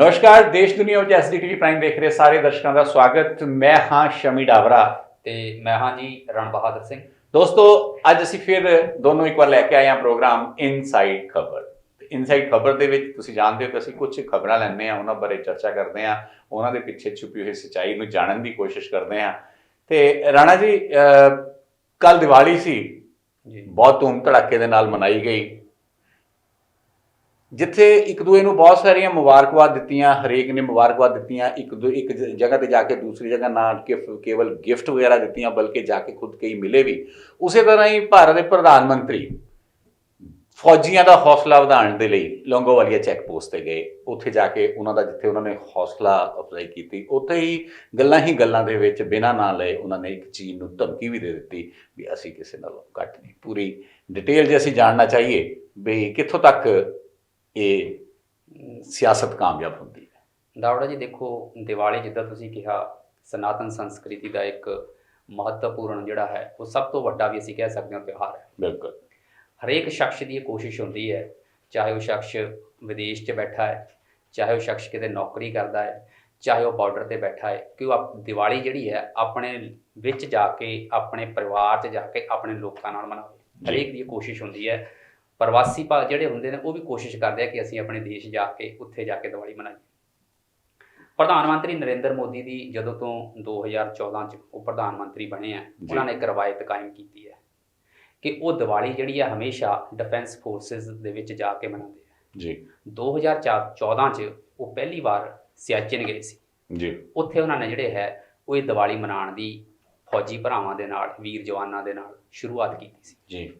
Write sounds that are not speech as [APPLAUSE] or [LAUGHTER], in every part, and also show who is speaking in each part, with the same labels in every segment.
Speaker 1: ਨਮਸਕਾਰ ਦੇਸ਼ ਦੁਨੀਆ ਵਿੱਚ ਐਸਡੀਟੀਵੀ ਪ੍ਰਾਈਮ ਦੇਖ ਰਹੇ ਸਾਰੇ ਦਰਸ਼ਕਾਂ ਦਾ ਸਵਾਗਤ। ਮੈਂ ਹਾਂ ਸ਼ਮੀ ਡਾਵਰਾ
Speaker 2: ਤੇ ਮੈਂ ਹਾਂ ਜੀ ਰਣ ਬਹਾਦਰ ਸਿੰਘ।
Speaker 1: ਦੋਸਤੋ ਅੱਜ ਅਸੀਂ ਫਿਰ ਦੋਨੋਂ ਇੱਕ ਵਾਰ ਲੈ ਕੇ ਆਏ ਹਾਂ ਪ੍ਰੋਗਰਾਮ ਇਨਸਾਈਡ ਖਬਰ। ਇਨਸਾਈਡ ਖਬਰ ਦੇ ਵਿੱਚ ਤੁਸੀਂ ਜਾਣਦੇ ਹੋ ਕਿ ਅਸੀਂ ਕੁਝ ਖਬਰਾਂ ਲੈਂਦੇ ਹਾਂ ਉਹਨਾਂ ਬਾਰੇ ਚਰਚਾ ਕਰਦੇ ਹਾਂ ਉਹਨਾਂ ਦੇ ਪਿੱਛੇ ਛੁਪੀ ਹੋਈ ਸੱਚਾਈ ਨੂੰ ਜਾਣਨ ਦੀ ਕੋਸ਼ਿਸ਼ ਕਰਦੇ ਹਾਂ। ਤੇ ਰਾਣਾ ਜੀ ਕੱਲ ਦੀਵਾਲੀ ਸੀ।
Speaker 2: ਜੀ।
Speaker 1: ਬਹੁਤ ਧੂਮ ਧੜਾਕੇ ਦੇ ਨਾਲ ਮਨਾਈ ਗਈ। ਜਿੱਥੇ ਇੱਕ ਦੂਏ ਨੂੰ ਬਹੁਤ ਸਾਰੀਆਂ ਮੁਬਾਰਕਬਾਦ ਦਿੱਤੀਆਂ, ਹਰੇਕ ਨੇ ਮੁਬਾਰਕਬਾਦ ਦਿੱਤੀਆਂ, ਇੱਕ ਦੂ, ਇੱਕ ਜ- ਜਗ੍ਹਾ ਤੇ ਜਾ ਕੇ ਦੂਸਰੀ ਜਗ੍ਹਾ ਨਾ ਕਿ ਕੇਵਲ ਗਿਫਟ ਵਗੈਰਾ ਦਿੱਤੀਆਂ, ਬਲਕਿ ਜਾ ਕੇ ਖੁਦ ਕਈ ਮਿਲੇ ਵੀ। ਉਸੇ ਤਰ੍ਹਾਂ ਹੀ ਭਾਰਤ ਦੇ ਪ੍ਰਧਾਨ ਮੰਤਰੀ ਫੌਜੀਆਂ ਦਾ ਹੌਸਲਾ ਵਧਾਉਣ ਦੇ ਲਈ ਲੌਂਗੋਵਾਲੀਆ ਚੈੱਕ ਪੋਸਟ ਤੇ ਗਏ। ਉੱਥੇ ਜਾ ਕੇ ਉਹਨਾਂ ਦਾ ਜਿੱਥੇ ਉਹਨਾਂ ਨੇ ਹੌਸਲਾ ਅਫਜ਼ਾਈ ਕੀਤੀ, ਉੱਥੇ ਹੀ ਗੱਲਾਂ ਹੀ ਗੱਲਾਂ ਦੇ ਵਿੱਚ ਬਿਨਾਂ ਨਾ ਲਏ ਉਹਨਾਂ ਨੇ ਇੱਕ ਚੀਜ਼ ਨੂੰ ਧਮਕੀ ਵੀ ਦੇ ਦਿੱਤੀ ਵੀ ਅਸੀਂ ਕਿਸੇ ਨਾਲੋਂ ਘੱਟ ਨਹੀਂ। ਪੂਰੀ ਡਿਟੇਲ ਜੇ ਅਸੀਂ ਜਾਣਨਾ ਚਾਹੀਏ ਵੀ ਕਿੱਥੋਂ ਤੱਕ ਇਹ ਸਿਆਸਤ ਕਾਮਯਾਬ ਹੁੰਦੀ ਹੈ।
Speaker 2: ਦਾਵੜਾ ਜੀ ਦੇਖੋ ਦੀਵਾਲੀ ਜਿੱਦਾਂ ਤੁਸੀਂ ਕਿਹਾ ਸਨਾਤਨ ਸੰਸਕ੍ਰਿਤੀ ਦਾ ਇੱਕ ਮਹੱਤਵਪੂਰਨ ਜਿਹੜਾ ਹੈ ਉਹ ਸਭ ਤੋਂ ਵੱਡਾ ਵੀ ਅਸੀਂ ਕਹਿ ਸਕਦੇ ਹਾਂ ਤਿਉਹਾਰ ਹੈ।
Speaker 1: ਬਿਲਕੁਲ।
Speaker 2: ਹਰੇਕ ਸ਼ਖਸ ਦੀ ਇਹ ਕੋਸ਼ਿਸ਼ ਹੁੰਦੀ ਹੈ ਚਾਹੇ ਉਹ ਸ਼ਖਸ ਵਿਦੇਸ਼ 'ਚ ਬੈਠਾ ਹੈ ਚਾਹੇ ਉਹ ਸ਼ਖਸ ਕਿਤੇ ਨੌਕਰੀ ਕਰਦਾ ਹੈ ਚਾਹੇ ਉਹ ਬਾਰਡਰ ਤੇ ਬੈਠਾ ਹੈ ਕਿ ਉਹ ਆਪ- ਦੀਵਾਲੀ ਜਿਹੜੀ ਹੈ ਆਪਣੇ ਵਿੱਚ ਜਾ ਕੇ ਆਪਣੇ ਪਰਿਵਾਰ 'ਚ ਜਾ ਕੇ ਆਪਣੇ ਲੋਕਾਂ ਨਾਲ ਮਨਾਵੇ। ਹਰੇਕ ਦੀ ਕੋਸ਼ਿਸ਼ ਹੁੰਦੀ ਹੈ ਪ੍ਰਵਾਸੀ ਭਾ ਜਿਹੜੇ ਹੁੰਦੇ ਨੇ ਉਹ ਵੀ ਕੋਸ਼ਿਸ਼ ਕਰਦੇ ਆ ਕਿ ਅਸੀਂ ਆਪਣੇ ਦੇਸ਼ ਜਾ ਕੇ ਉੱਥੇ ਜਾ ਕੇ ਦੀਵਾਲੀ ਮਨਾਈਏ। ਪ੍ਰਧਾਨ ਮੰਤਰੀ ਨਰਿੰਦਰ ਮੋਦੀ ਦੀ ਜਦੋਂ ਤੋਂ 2014 ਚ ਉਹ ਪ੍ਰਧਾਨ ਮੰਤਰੀ ਬਣੇ ਆ। ਉਹਨਾਂ ਨੇ ਇੱਕ ਰਵਾਇਤ ਕਾਇਮ ਕੀਤੀ ਹੈ ਕਿ ਉਹ ਦੀਵਾਲੀ ਜਿਹੜੀ ਹੈ ਹਮੇਸ਼ਾ ਡਿਫੈਂਸ ਫੋਰਸਸ ਦੇ ਵਿੱਚ ਜਾ ਕੇ ਮਨਾਉਂਦੇ ਆ।
Speaker 1: ਜੀ।
Speaker 2: 2014 ਚ ਉਹ ਪਹਿਲੀ ਵਾਰ ਸਿਆਚਿਨ ਗਏ ਸੀ।
Speaker 1: ਜੀ।
Speaker 2: ਉੱਥੇ ਉਹਨਾਂ ਨੇ ਜਿਹੜੇ ਹੈ ਉਹ ਇਹ ਦੀਵਾਲੀ ਮਨਾਉਣ ਦੀ ਫੌਜੀ ਭਰਾਵਾਂ ਦੇ ਨਾਲ ਵੀਰ ਜਵਾਨਾਂ ਦੇ ਨਾਲ ਸ਼ੁਰੂਆਤ ਕੀਤੀ ਸੀ।
Speaker 1: ਜੀ।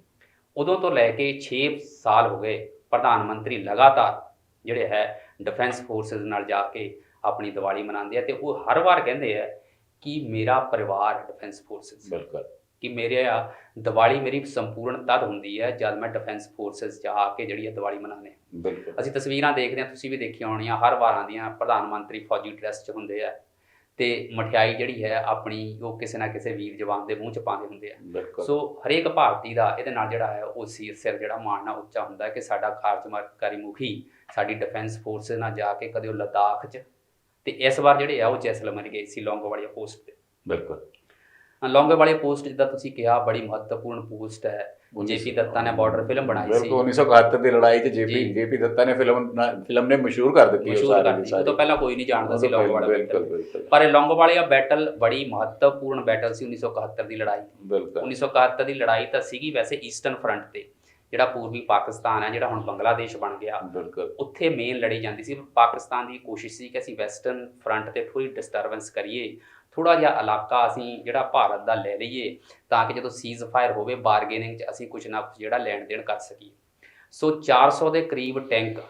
Speaker 2: ਉਦੋਂ ਤੋਂ ਲੈ ਕੇ 6 ਸਾਲ ਹੋ ਗਏ ਪ੍ਰਧਾਨ ਮੰਤਰੀ ਲਗਾਤਾਰ ਜਿਹੜੇ ਹੈ ਡਿਫੈਂਸ ਫੋਰਸਸ ਨਾਲ ਜਾ ਕੇ ਆਪਣੀ ਦੀਵਾਲੀ ਮਨਾਉਂਦੇ ਆ ਤੇ ਉਹ ਹਰ ਵਾਰ ਕਹਿੰਦੇ ਆ ਕਿ ਮੇਰਾ ਪਰਿਵਾਰ ਡਿਫੈਂਸ ਫੋਰਸਸ
Speaker 1: ਬਿਲਕੁਲ।
Speaker 2: ਕਿ ਮੇਰੇ ਆ ਦੀਵਾਲੀ ਮੇਰੀ ਸੰਪੂਰਨ ਤਦ ਹੁੰਦੀ ਹੈ ਜਦ ਮੈਂ ਡਿਫੈਂਸ ਫੋਰਸਸ ਜਾ ਕੇ ਜਿਹੜੀ ਹੈ ਦੀਵਾਲੀ ਮਨਾਉਂਦੇ
Speaker 1: ਬਿਲਕੁਲ।
Speaker 2: ਅਸੀਂ ਤਸਵੀਰਾਂ ਦੇਖਦੇ ਹਾਂ ਤੁਸੀਂ ਵੀ ਦੇਖੀਆਂ ਹੋਣੀਆਂ ਹਰ ਵਾਰ ਆਉਂਦੀਆਂ ਪ੍ਰਧਾਨ ਮੰਤਰੀ ਫੌਜੀ ਡਰੈਸ 'ਚ ਹੁੰਦੇ ਆ। ਤੇ ਮਠਿਆਈ ਜਿਹੜੀ ਹੈ ਆਪਣੀ ਉਹ ਕਿਸੇ ਨਾ ਕਿਸੇ ਵੀਰ ਜਵਾਨ ਦੇ ਮੂੰਹ 'ਚ ਪਾਉਂਦੇ ਹੁੰਦੇ ਆ। ਸੋ ਹਰੇਕ ਭਾਰਤੀ ਦਾ ਇਹਦੇ ਨਾਲ ਜਿਹੜਾ ਹੈ ਉਹ ਸਿਰ ਸਿਰ ਜਿਹੜਾ ਮਾਣਨਾ ਉੱਚਾ ਹੁੰਦਾ ਹੈ ਕਿ ਸਾਡਾ ਖਾਰਜਮਾਰੀ ਮੁਖੀ ਸਾਡੀ ਡਿਫੈਂਸ ਫੋਰਸ ਨਾਲ ਜਾ ਕੇ ਕਦੇ ਉਹ ਲਦਾਖ 'ਚ ਤੇ ਇਸ ਵਾਰ ਜਿਹੜੇ ਆ ਉਹ ਜੈਸਲਮਰ ਗਏ ਸੀ ਲੌਂਗੋਵਾਲੀਆ ਪੋਸਟ ਤੇ।
Speaker 1: ਬਿਲਕੁਲ।
Speaker 2: ਹਾਂ, ਲੌਂਗੋਵਾਲੀਆ ਪੋਸਟ ਜਿੱਦਾਂ ਤੁਸੀਂ ਕਿਹਾ ਬੜੀ ਮਹੱਤਵਪੂਰਨ ਪੋਸਟ ਹੈ ਜੇਪੀ ਦੱਤਾ ਨੇ ਬਾਰਡਰ ਫਿਲਮ ਬਣਾਈ ਸੀ।
Speaker 1: ਬਿਲਕੁਲ 1971 ਦੀ ਲੜਾਈ 'ਚ ਜੇਪੀ। ਜੇਪੀ ਦੱਤਾ ਨੇ ਫਿਲਮ ਫਿਲਮ ਨੇ ਮਸ਼ਹੂਰ ਕਰ ਦਿੱਤੀ ਉਹ ਸਾਰੀ
Speaker 2: ਉਹ ਤੋਂ। ਪਹਿਲਾਂ ਕੋਈ ਨਹੀਂ ਜਾਣਦਾ ਸੀ
Speaker 1: ਬਿਲਕੁਲ
Speaker 2: ਬੈਟਲ ਪਰ ਇਹ ਲੌਂਗੋਵਾਲੀਆ ਬੈਟਲ ਬੜੀ ਮਹੱਤਵਪੂਰਨ ਬੈਟਲ ਸੀ 1971 ਦੀ ਲੜਾਈ।
Speaker 1: ਬਿਲਕੁਲ।
Speaker 2: 1971 ਦੀ ਲੜਾਈ ਤਾਂ ਸੀਗੀ ਵੈਸੇ ਈਸਟਰਨ ਫਰੰਟ ਤੇ ਜਿਹੜਾ ਪੂਰਬੀ ਪਾਕਿਸਤਾਨ ਹੈ ਜਿਹੜਾ ਹੁਣ ਬੰਗਲਾਦੇਸ਼ ਬਣ ਗਿਆ।
Speaker 1: ਬਿਲਕੁਲ।
Speaker 2: ਉੱਥੇ ਮੇਨ ਲੜੀ ਜਾਂਦੀ ਸੀ। ਪਾਕਿਸਤਾਨ ਦੀ ਕੋਸ਼ਿਸ਼ ਸੀ ਕਿ ਅਸੀਂ ਵੈਸਟਰਨ ਫਰੰਟ ਤੇ ਥੋੜੀ ਡਿਸਟਰਬੈਂਸ ਕਰੀਏ। ਥੋੜਾ ਜਿਹਾ ਇਲਾਕਾ ਅਸੀਂ ਜਿਹੜਾ ਭਾਰਤ ਦਾ ਲੈ ਲਈਏ ਤਾਂ ਕਿ ਜਦੋਂ ਸੀਜ਼ ਫਾਇਰ ਹੋਵੇ ਬਾਰਗੇਨਿੰਗ 'ਚ ਅਸੀਂ ਕੁਝ ਨਾ ਕੁਝ ਜਿਹੜਾ ਲੈਣ ਦੇਣ ਕਰ ਸਕੀਏ। ਸੋ 400 ਦੇ ਕਰੀਬ ਟੈਂਕ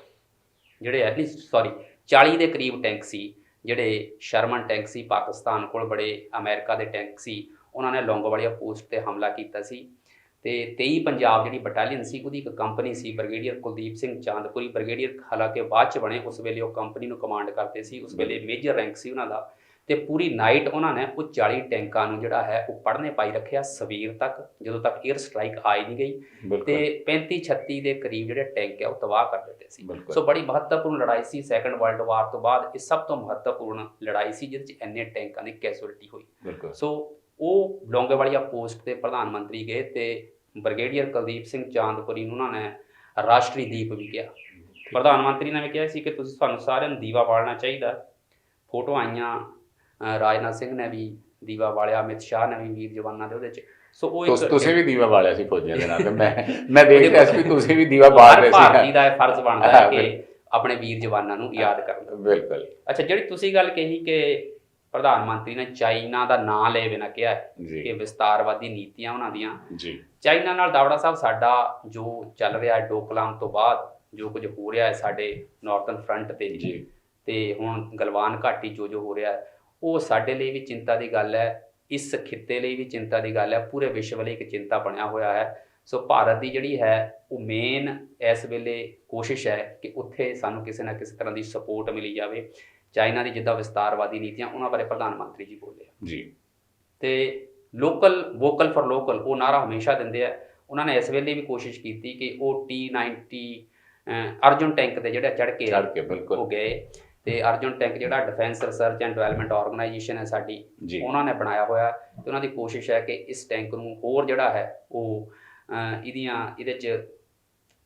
Speaker 2: ਜਿਹੜੇ ਨਹੀਂ ਸੌਰੀ 40 ਦੇ ਕਰੀਬ ਟੈਂਕ ਸੀ ਜਿਹੜੇ ਸ਼ਰਮਨ ਟੈਂਕ ਸੀ ਪਾਕਿਸਤਾਨ ਕੋਲ ਬੜੇ ਅਮਰੀਕਾ ਦੇ ਟੈਂਕ ਸੀ ਉਹਨਾਂ ਨੇ ਲੌਂਗੋਵਾਲੀਆ ਪੋਸਟ ਤੇ ਹਮਲਾ ਕੀਤਾ ਸੀ। ਤੇ 23 ਪੰਜਾਬ ਜਿਹੜੀ ਬਟਾਲੀਅਨ ਸੀ ਉਹਦੀ ਇੱਕ ਕੰਪਨੀ ਸੀ ਬ੍ਰਿਗੇਡੀਅਰ ਕੁਲਦੀਪ ਸਿੰਘ ਚਾਂਦਪੁਰੀ ਬ੍ਰਿਗੇਡੀਅਰ ਹਾਲਾਂਕਿ ਬਾਅਦ ਚ ਬਣੇ ਉਸ ਵੇਲੇ ਉਹ ਕੰਪਨੀ ਨੂੰ ਕਮਾਂਡ ਕਰਦੇ ਸੀ ਉਸ ਵੇਲੇ ਮੇਜਰ ਰੈਂਕ ਸੀ ਉਹਨਾਂ ਦਾ। ਤੇ ਪੂਰੀ ਨਾਈਟ ਉਹਨਾਂ ਨੇ ਉਹ 40 ਟੈਂਕਾਂ ਨੂੰ ਜਿਹੜਾ ਹੈ ਉਹ ਪੜਨੇ ਪਾਈ ਰੱਖਿਆ ਸਵੇਰ ਤੱਕ ਜਦੋਂ ਤੱਕ 에ਅਰ ਸਟ੍ਰਾਈਕ ਆਈ ਨਹੀਂ ਗਈ। ਤੇ
Speaker 1: ਬਿਲਕੁਲ
Speaker 2: 35 36 ਦੇ ਕਰੀਬ ਜਿਹੜੇ ਟੈਂਕ ਆ ਉਹ ਤਬਾਹ ਕਰ ਦਿੱਤੇ ਸੀ। ਸੋ ਬੜੀ ਮਹੱਤਵਪੂਰਨ ਲੜਾਈ ਸੀ ਸੈਕੰਡ ਵਰਲਡ ਵਾਰ ਤੋਂ ਬਾਅਦ ਇਹ ਸਭ ਤੋਂ ਮਹੱਤਵਪੂਰਨ ਲੜਾਈ ਸੀ ਜਿਹਦੇ ਵਿੱਚ ਇੰਨੇ ਟੈਂਕਾਂ ਦੀ ਕੈਜੂਅਲਟੀ ਹੋਈ। ਸੋ ਉਹ ਲੌਂਗੇਵਾਲੀਆ ਪੋਸਟ ਤੇ ਪ੍ਰਧਾਨ ਮੰਤਰੀ ਗਏ ਤੇ ਬ੍ਰਿਗੇਡੀਅਰ ਕੁਲਦੀਪ ਸਿੰਘ ਚਾਂਦਪੁਰੀ ਨੂੰ ਉਹਨਾਂ ਨੇ ਰਾਸ਼ਟਰੀ ਦੀਪ ਵੀ ਕਿਹਾ। ਪ੍ਰਧਾਨ ਮੰਤਰੀ ਨੇ ਵੀ ਕਿਹਾ ਸੀ ਕਿ ਤੁਸੀਂ ਤੁਹਾਨੂੰ ਸਾਰਿਆਂ ਨੂੰ ਦੀਵਾ ਬਾਲਣਾ ਚਾਹੀਦਾ। ਫੋਟੋ ਆਈਆਂ ਰਾਜਨਾਥ ਸਿੰਘ ਨੇ ਵੀ ਦੀਵਾ ਬਾਲਿਆ ਅਮਿਤ ਸ਼ਾਹ ਨੇ ਵੀ ਵੀਰ ਜਵਾਨਾਂ ਦੇ ਉਹਦੇ ਚ। ਸੋ ਉਹ ਇੱਕ
Speaker 1: ਤੁਸੀਂ ਵੀ ਦੀਵਾ ਬਾਲਿਆ ਸੀ ਫੌਜੀਆਂ ਦੇ ਨਾਲ ਮੈਂ [LAUGHS] ਮੈਂ ਦੇਖਦਾ ਸੀ ਵੀ ਤੁਸੀਂ ਵੀ ਦੀਵਾ ਬਾਲ ਰਹੇ
Speaker 2: ਭਾਰਤੀ
Speaker 1: ਸੀ
Speaker 2: ਦਾ ਇਹ ਫਰਜ਼ ਬਣਦਾ
Speaker 1: ਹਾਂ,
Speaker 2: ਕਿ। ਆਪਣੇ ਵੀਰ ਜਵਾਨਾਂ ਨੂੰ ਯਾਦ ਕਰਨ।
Speaker 1: ਬਿਲਕੁਲ।
Speaker 2: ਅੱਛਾ ਜਿਹੜੀ ਤੁਸੀਂ ਗੱਲ ਕਹੀ ਕਿ ਪ੍ਰਧਾਨ ਮੰਤਰੀ ਨੇ ਚਾਈਨਾ ਦਾ ਨਾਂ ਲਏ ਬਿਨਾਂ ਕਿਹਾ ਕਿ ਵਿਸਤਾਰਵਾਦੀ ਨੀਤੀਆਂ ਉਹਨਾਂ ਦੀਆਂ।
Speaker 1: ਜੀ।
Speaker 2: ਚਾਈਨਾ ਨਾਲ ਦਾਵੜਾ ਸਾਹਿਬ ਸਾਡਾ ਜੋ ਚੱਲ ਰਿਹਾ ਹੈ ਡੋਕਲਾਮ ਤੋਂ ਬਾਅਦ ਜੋ ਕੁਝ ਹੋ ਰਿਹਾ ਹੈ ਸਾਡੇ ਨਾਰਥਰਨ ਫਰੰਟ ਤੇ
Speaker 1: ਜੀ।
Speaker 2: ਤੇ ਹੁਣ ਗਲਵਾਨ ਘਾਟੀ ਜੋ ਜੋ ਹੋ ਰਿਹਾ ਹੈ ਉਹ ਸਾਡੇ ਲਈ ਵੀ ਚਿੰਤਾ ਦੀ ਗੱਲ ਹੈ ਇਸ ਖਿੱਤੇ ਲਈ ਵੀ ਚਿੰਤਾ ਦੀ ਗੱਲ ਹੈ ਪੂਰੇ ਵਿਸ਼ਵ ਲਈ ਇੱਕ ਚਿੰਤਾ ਬਣਿਆ ਹੋਇਆ ਹੈ। ਸੋ ਭਾਰਤ ਦੀ ਜਿਹੜੀ ਹੈ ਉਹ ਮੇਨ ਇਸ ਵੇਲੇ ਕੋਸ਼ਿਸ਼ ਹੈ ਕਿ ਉੱਥੇ ਸਾਨੂੰ ਕਿਸੇ ਨਾ ਕਿਸੇ ਤਰ੍ਹਾਂ ਦੀ ਸਪੋਰਟ ਮਿਲੀ ਜਾਵੇ। ਚਾਈਨਾ ਦੀ ਜਿੱਦਾਂ ਵਿਸਤਾਰਵਾਦੀ ਨੀਤੀਆਂ ਉਹਨਾਂ ਬਾਰੇ ਪ੍ਰਧਾਨ ਮੰਤਰੀ ਜੀ ਬੋਲੇ
Speaker 1: ਜੀ।
Speaker 2: ਤੇ ਲੋਕਲ ਵੋਕਲ ਫॉर ਲੋਕਲ ਉਹ ਨਾਰਾ ਹਮੇਸ਼ਾ ਦਿੰਦੇ ਆ। ਉਹਨਾਂ ਨੇ ਇਸ ਵੇਲੇ ਵੀ ਕੋਸ਼ਿਸ਼ ਕੀਤੀ ਕਿ ਉਹ T90 ਅਹ, ਅਰਜੁਨ ਟੈਂਕ ਤੇ ਜਿਹੜਾ ਚੜ ਕੇ
Speaker 1: ਚੜ ਕੇ ਬਿਲਕੁਲ।
Speaker 2: ਉਹ ਗਏ। ਤੇ ਅਰਜੁਨ ਟੈਂਕ ਜਿਹੜਾ defence research and development organisation ਹੈ ਸਾਡੀ ਉਹਨਾਂ ਨੇ ਬਣਾਇਆ ਹੋਇਆ ਤੇ ਉਹਨਾਂ ਦੀ ਕੋਸ਼ਿਸ਼ ਹੈ ਕਿ ਇਸ ਟੈਂਕ ਨੂੰ ਹੋਰ ਜਿਹੜਾ ਹੈ ਉਹ ਇਹਦੀਆਂ ਇਹਦੇ 'ਚ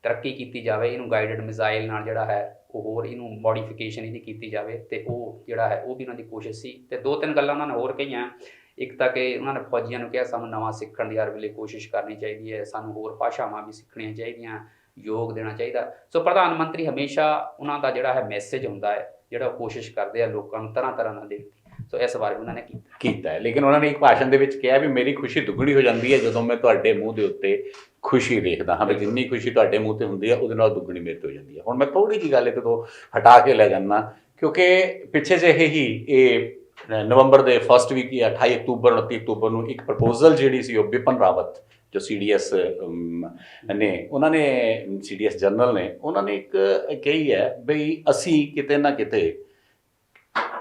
Speaker 2: ਤਰੱਕੀ ਕੀਤੀ ਜਾਵੇ ਇਹਨੂੰ ਗਾਈਡਡ ਮਿਜ਼ਾਈਲ ਨਾਲ ਜਿਹੜਾ ਹੈ ਉਹ ਹੋਰ ਇਹਨੂੰ ਮੋਡੀਫਿਕੇਸ਼ਨ ਇਹਦੀ ਕੀਤੀ ਜਾਵੇ ਤੇ ਉਹ ਜਿਹੜਾ ਹੈ ਉਹ ਵੀ ਉਹਨਾਂ ਦੀ ਕੋਸ਼ਿਸ਼ ਸੀ। ਤੇ ਦੋ ਤਿੰਨ ਗੱਲਾਂ ਉਹਨਾਂ ਨੇ ਹੋਰ ਕਹੀਆਂ। ਇੱਕ ਤਾਂ ਕਿ ਉਹਨਾਂ ਨੇ ਫੌਜੀਆਂ ਨੂੰ ਕਿਹਾ ਸਾਨੂੰ ਨਵਾਂ ਸਿੱਖਣ ਦੀ ਹਰ ਵੇਲੇ ਕੋਸ਼ਿਸ਼ ਕਰਨੀ ਚਾਹੀਦੀ ਹੈ ਸਾਨੂੰ ਹੋਰ ਭਾਸ਼ਾਵਾਂ ਵੀ ਸਿੱਖਣੀਆਂ ਚਾਹੀਦੀਆਂ ਯੋਗ ਦੇਣਾ ਚਾਹੀਦਾ। ਸੋ ਪ੍ਰਧਾਨ ਮੰਤਰੀ ਹਮੇਸ਼ਾ ਉਹਨਾਂ ਦਾ ਜਿਹੜਾ ਹੈ ਮੈਸੇਜ ਹੁੰਦਾ ਹੈ ਜਿਹੜਾ ਉਹ ਕੋਸ਼ਿਸ਼ ਕਰਦੇ ਆ ਲੋਕਾਂ ਨੂੰ ਤਰ੍ਹਾਂ ਤਰ੍ਹਾਂ ਨਾਲ ਦੇਣ ਦੀ ਸੋ ਇਸ ਬਾਰੇ ਉਹਨਾਂ ਨੇ ਕੀਤਾ।
Speaker 1: ਕੀਤਾ ਹੈ। ਲੇਕਿਨ ਉਹਨਾਂ ਨੇ ਇੱਕ ਭਾਸ਼ਣ ਦੇ ਵਿੱਚ ਕਿਹਾ ਵੀ ਮੇਰੀ ਖੁਸ਼ੀ ਦੁੱਗਣੀ ਹੋ ਜਾਂਦੀ ਹੈ ਜਦੋਂ ਮੈਂ ਤੁਹਾਡੇ ਮੂੰਹ ਦੇ ਉੱਤੇ ਖੁਸ਼ੀ ਦੇਖਦਾ ਹਾਂ ਵੀ ਜਿੰਨੀ ਖੁਸ਼ੀ ਤੁਹਾਡੇ ਮੂੰਹ ਤੇ ਹੁੰਦੀ ਹੈ ਉਹਦੇ ਨਾਲ ਦੁੱਗਣੀ ਮੇਰੇ ਤੇ ਹੋ ਜਾਂਦੀ ਹੈ। ਹੁਣ ਮੈਂ ਥੋੜੀ ਜਿਹੀ ਗੱਲ ਇਹਦੇ ਤੋਂ ਹਟਾ ਕੇ ਲੈ ਜਾਣਾ ਕਿਉਂਕਿ ਪਿੱਛੇ ਜਿਹੇ ਹੀ ਇਹ ਨਵੰਬਰ ਦੇ ਫਰਸਟ ਵੀਕ ਜਾਂ 28 ਅਕਤੂਬਰ 29 ਅਕਤੂਬਰ ਨੂੰ ਇੱਕ ਪ੍ਰਪੋਜ਼ਲ ਜਿਹੜੀ ਸੀ ਉਹ ਵਿਪਨ ਰਾਵਤ ਜੋ ਸੀਡੀਐਸ ਨੇ, ਉਹਨਾਂ ਨੇ ਸੀਡੀਐਸ ਜਨਰਲ ਨੇ, ਉਹਨਾਂ ਨੇ ਇੱਕ ਕਹੀ ਹੈ ਬਈ ਅਸੀਂ ਕਿਤੇ ਨਾ ਕਿਤੇ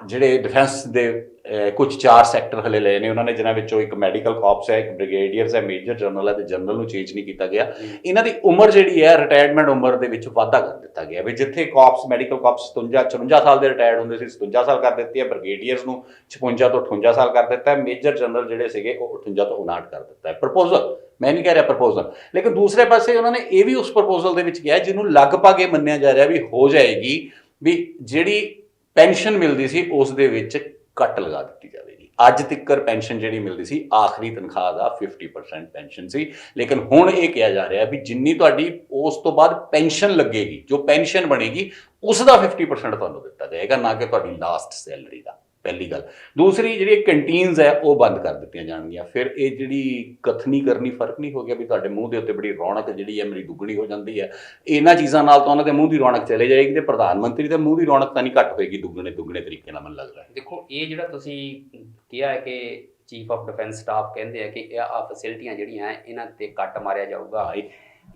Speaker 1: ਜਿਹੜੇ ਡਿਫੈਂਸ ਦੇ ਕੁਝ ਚਾਰ ਸੈਕਟਰ ਹਲੇ ਲਏ ਨੇ ਉਹਨਾਂ ਨੇ ਜਿਨ੍ਹਾਂ ਵਿੱਚੋਂ ਇੱਕ ਮੈਡੀਕਲ ਕਾਰਪਸ ਹੈ ਇੱਕ ਬ੍ਰਿਗੇਡੀਅਰਸ ਹੈ ਮੇਜਰ ਜਨਰਲ ਹੈ ਤੇ ਜਨਰਲ ਨੂੰ ਚੇਂਜ ਨਹੀਂ ਕੀਤਾ ਗਿਆ। ਇਹਨਾਂ ਦੀ ਉਮਰ ਜਿਹੜੀ ਹੈ ਰਿਟਾਇਰਮੈਂਟ ਉਮਰ ਦੇ ਵਿੱਚ ਵਾਧਾ ਕਰ ਦਿੱਤਾ ਗਿਆ ਵੀ ਜਿੱਥੇ ਕਾਰਪਸ ਮੈਡੀਕਲ ਕਾਰਪਸ 57 54 ਸਾਲ ਦੇ ਰਿਟਾਇਰਡ ਹੁੰਦੇ ਸੀ 57 ਸਾਲ ਕਰ ਦਿੱਤੀ ਹੈ ਬ੍ਰਿਗੇਡੀਅਰਸ ਨੂੰ 56 ਤੋਂ 58 ਸਾਲ ਕਰ ਦਿੱਤਾ ਹੈ ਮੇਜਰ ਜਨਰਲ ਜਿਹੜੇ ਸੀਗੇ ਉਹ 58 ਤੋਂ 59 ਕਰ ਦਿੱਤਾ ਹੈ। ਪ੍ਰਪੋਜ਼ਲ ਮੈਂ ਨਹੀਂ ਕਹਿ ਰਿਹਾ ਪ੍ਰਪੋਜ਼ਲ ਲੇਕਿਨ ਦੂਸਰੇ ਪਾਸੇ ਉਹਨਾਂ ਨੇ ਇਹ ਵੀ ਉਸ ਪ੍ਰਪੋਜ਼ਲ ਦੇ ਵਿੱਚ ਕਿਹਾ ਜਿਹਨੂੰ ਲਗਭਗ ਇਹ ਮੰਨਿਆ ਜਾ ਰਿਹਾ ਵੀ ਹੋ ਜਾਏਗੀ ਵੀ ਜਿਹੜੀ ਪੈਨਸ਼ਨ ਮਿਲਦੀ ਸੀ, ਉਸ ਦੇ ਵਿੱਚ ਕੱਟ ਲਗਾ ਦਿੱਤੀ ਜਾਵੇਗੀ। ਅੱਜ ਤੱਕਰ ਪੈਨਸ਼ਨ ਜਿਹੜੀ ਮਿਲਦੀ ਸੀ, ਆਖਰੀ ਤਨਖਾਹ ਦਾ 50% ਪੈਨਸ਼ਨ ਸੀ। ਲੇਕਿਨ ਹੁਣ ਇਹ ਕਿਹਾ ਜਾ ਰਿਹਾ ਵੀ ਜਿੰਨੀ ਤੁਹਾਡੀ ਉਸ ਤੋਂ ਬਾਅਦ ਪੈਨਸ਼ਨ ਲੱਗੇਗੀ, ਜੋ ਪੈਨਸ਼ਨ ਬਣੇਗੀ, ਉਸ ਦਾ 50% ਤੁਹਾਨੂੰ ਦਿੱਤਾ ਜਾਏਗਾ, ਨਾ ਕਿ ਤੁਹਾਡੀ ਲਾਸਟ ਸੈਲਰੀ ਦਾ। ਪਹਿਲੀ ਗੱਲ। ਦੂਸਰੀ ਜਿਹੜੀ ਕੰਟੀਨਸ ਹੈ ਉਹ ਬੰਦ ਕਰ ਦਿੱਤੀਆਂ ਜਾਣਗੀਆਂ। ਫਿਰ ਇਹ ਜਿਹੜੀ ਕਥਨੀ ਕਰਨੀ ਫ਼ਰਕ ਨਹੀਂ ਹੋ ਗਿਆ ਵੀ ਤੁਹਾਡੇ ਮੂੰਹ ਦੇ ਉੱਤੇ ਬੜੀ ਰੌਣਕ ਜਿਹੜੀ ਹੈ ਮੇਰੀ ਦੁੱਗਣੀ ਹੋ ਜਾਂਦੀ ਹੈ। ਇਹਨਾਂ ਚੀਜ਼ਾਂ ਨਾਲ ਤਾਂ ਉਹਨਾਂ ਦੇ ਮੂੰਹ ਦੀ ਰੌਣਕ ਚਲੇ ਜਾਏਗੀ ਤੇ ਪ੍ਰਧਾਨ ਮੰਤਰੀ ਦੇ ਮੂੰਹ ਦੀ ਰੌਣਕ ਤਾਂ ਨਹੀਂ ਘੱਟ ਹੋਏਗੀ ਦੁੱਗਣੇ ਦੁੱਗਣੇ ਤਰੀਕੇ ਨਾਲ ਮੈਨੂੰ ਲੱਗਦਾ
Speaker 2: ਦੇਖੋ ਇਹ ਜਿਹੜਾ ਤੁਸੀਂ ਕਿਹਾ ਹੈ ਕਿ ਚੀਫ ਆਫ ਡਿਫੈਂਸ ਸਟਾਫ ਕਹਿੰਦੇ ਆ ਕਿ ਇਹ ਆ ਫੈਸਿਲਿਟੀਆਂ ਜਿਹੜੀਆਂ ਹੈ, ਇਹਨਾਂ ਤੇ ਕੱਟ ਮਾਰਿਆ ਜਾਊਗਾ।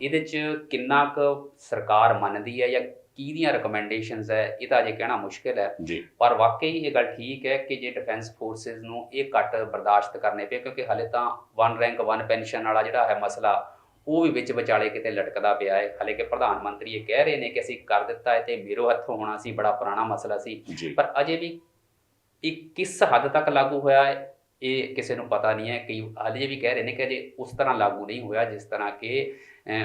Speaker 2: ਇਹਦੇ 'ਚ ਕਿੰਨਾ ਕੁ ਸਰਕਾਰ ਮੰਨਦੀ ਹੈ ਜਾਂ ਕਿਹਦੀਆਂ ਰეკਮੈਂਡੇਸ਼ਨਸ ਹੈ ਇਹ ਤਾਂ ਅਜੇ ਕਹਿਣਾ ਮੁਸ਼ਕਿਲ ਹੈ। ਪਰ ਵਾਕਈ ਇਹ ਗੱਲ ਠੀਕ ਹੈ ਕਿ ਜੇ ਡਿਫੈਂਸ ਫੋਰਸਿਸ ਨੂੰ ਇਹ ਕੱਟ ਬਰਦਾਸ਼ਤ ਕਰਨੇ ਪਏ ਕਿਉਂਕਿ ਹਲੇ ਤਾਂ ਵਨ ਰੈਂਕ ਵਨ ਪੈਨਸ਼ਨ ਵਾਲਾ ਜਿਹੜਾ ਹੈ ਮਸਲਾ ਉਹ ਵੀ ਵਿੱਚ ਵਿਚਾਲੇ ਕਿਤੇ ਲਟਕਦਾ ਪਿਆ ਹੈ। ਹਲੇ ਕਿ ਪ੍ਰਧਾਨ ਮੰਤਰੀ ਇਹ ਕਹਿ ਰਹੇ ਨੇ ਕਿ ਅਸੀਂ ਕਰ ਦਿੱਤਾ ਹੈ ਤੇ ਮੇਰੋ ਹੱਥੋਂ ਹੋਣਾ ਸੀ ਬੜਾ ਪੁਰਾਣਾ ਮਸਲਾ ਸੀ। ਪਰ ਅਜੇ ਵੀ ਇਹ ਕਿਸ ਹੱਦ ਤੱਕ ਲਾਗੂ ਹੋਇਆ ਹੈ ਇਹ ਕਿਸੇ ਨੂੰ ਪਤਾ ਨਹੀਂ ਹੈ। ਕਈ ਹਾਲੇ ਵੀ ਕਹਿ ਰਹੇ ਨੇ ਕਿ ਅਜੇ ਉਸ ਤਰ੍ਹਾਂ ਲਾਗੂ ਨਹੀਂ ਹੋਇਆ ਜਿਸ ਤਰ੍ਹਾਂ ਕਿ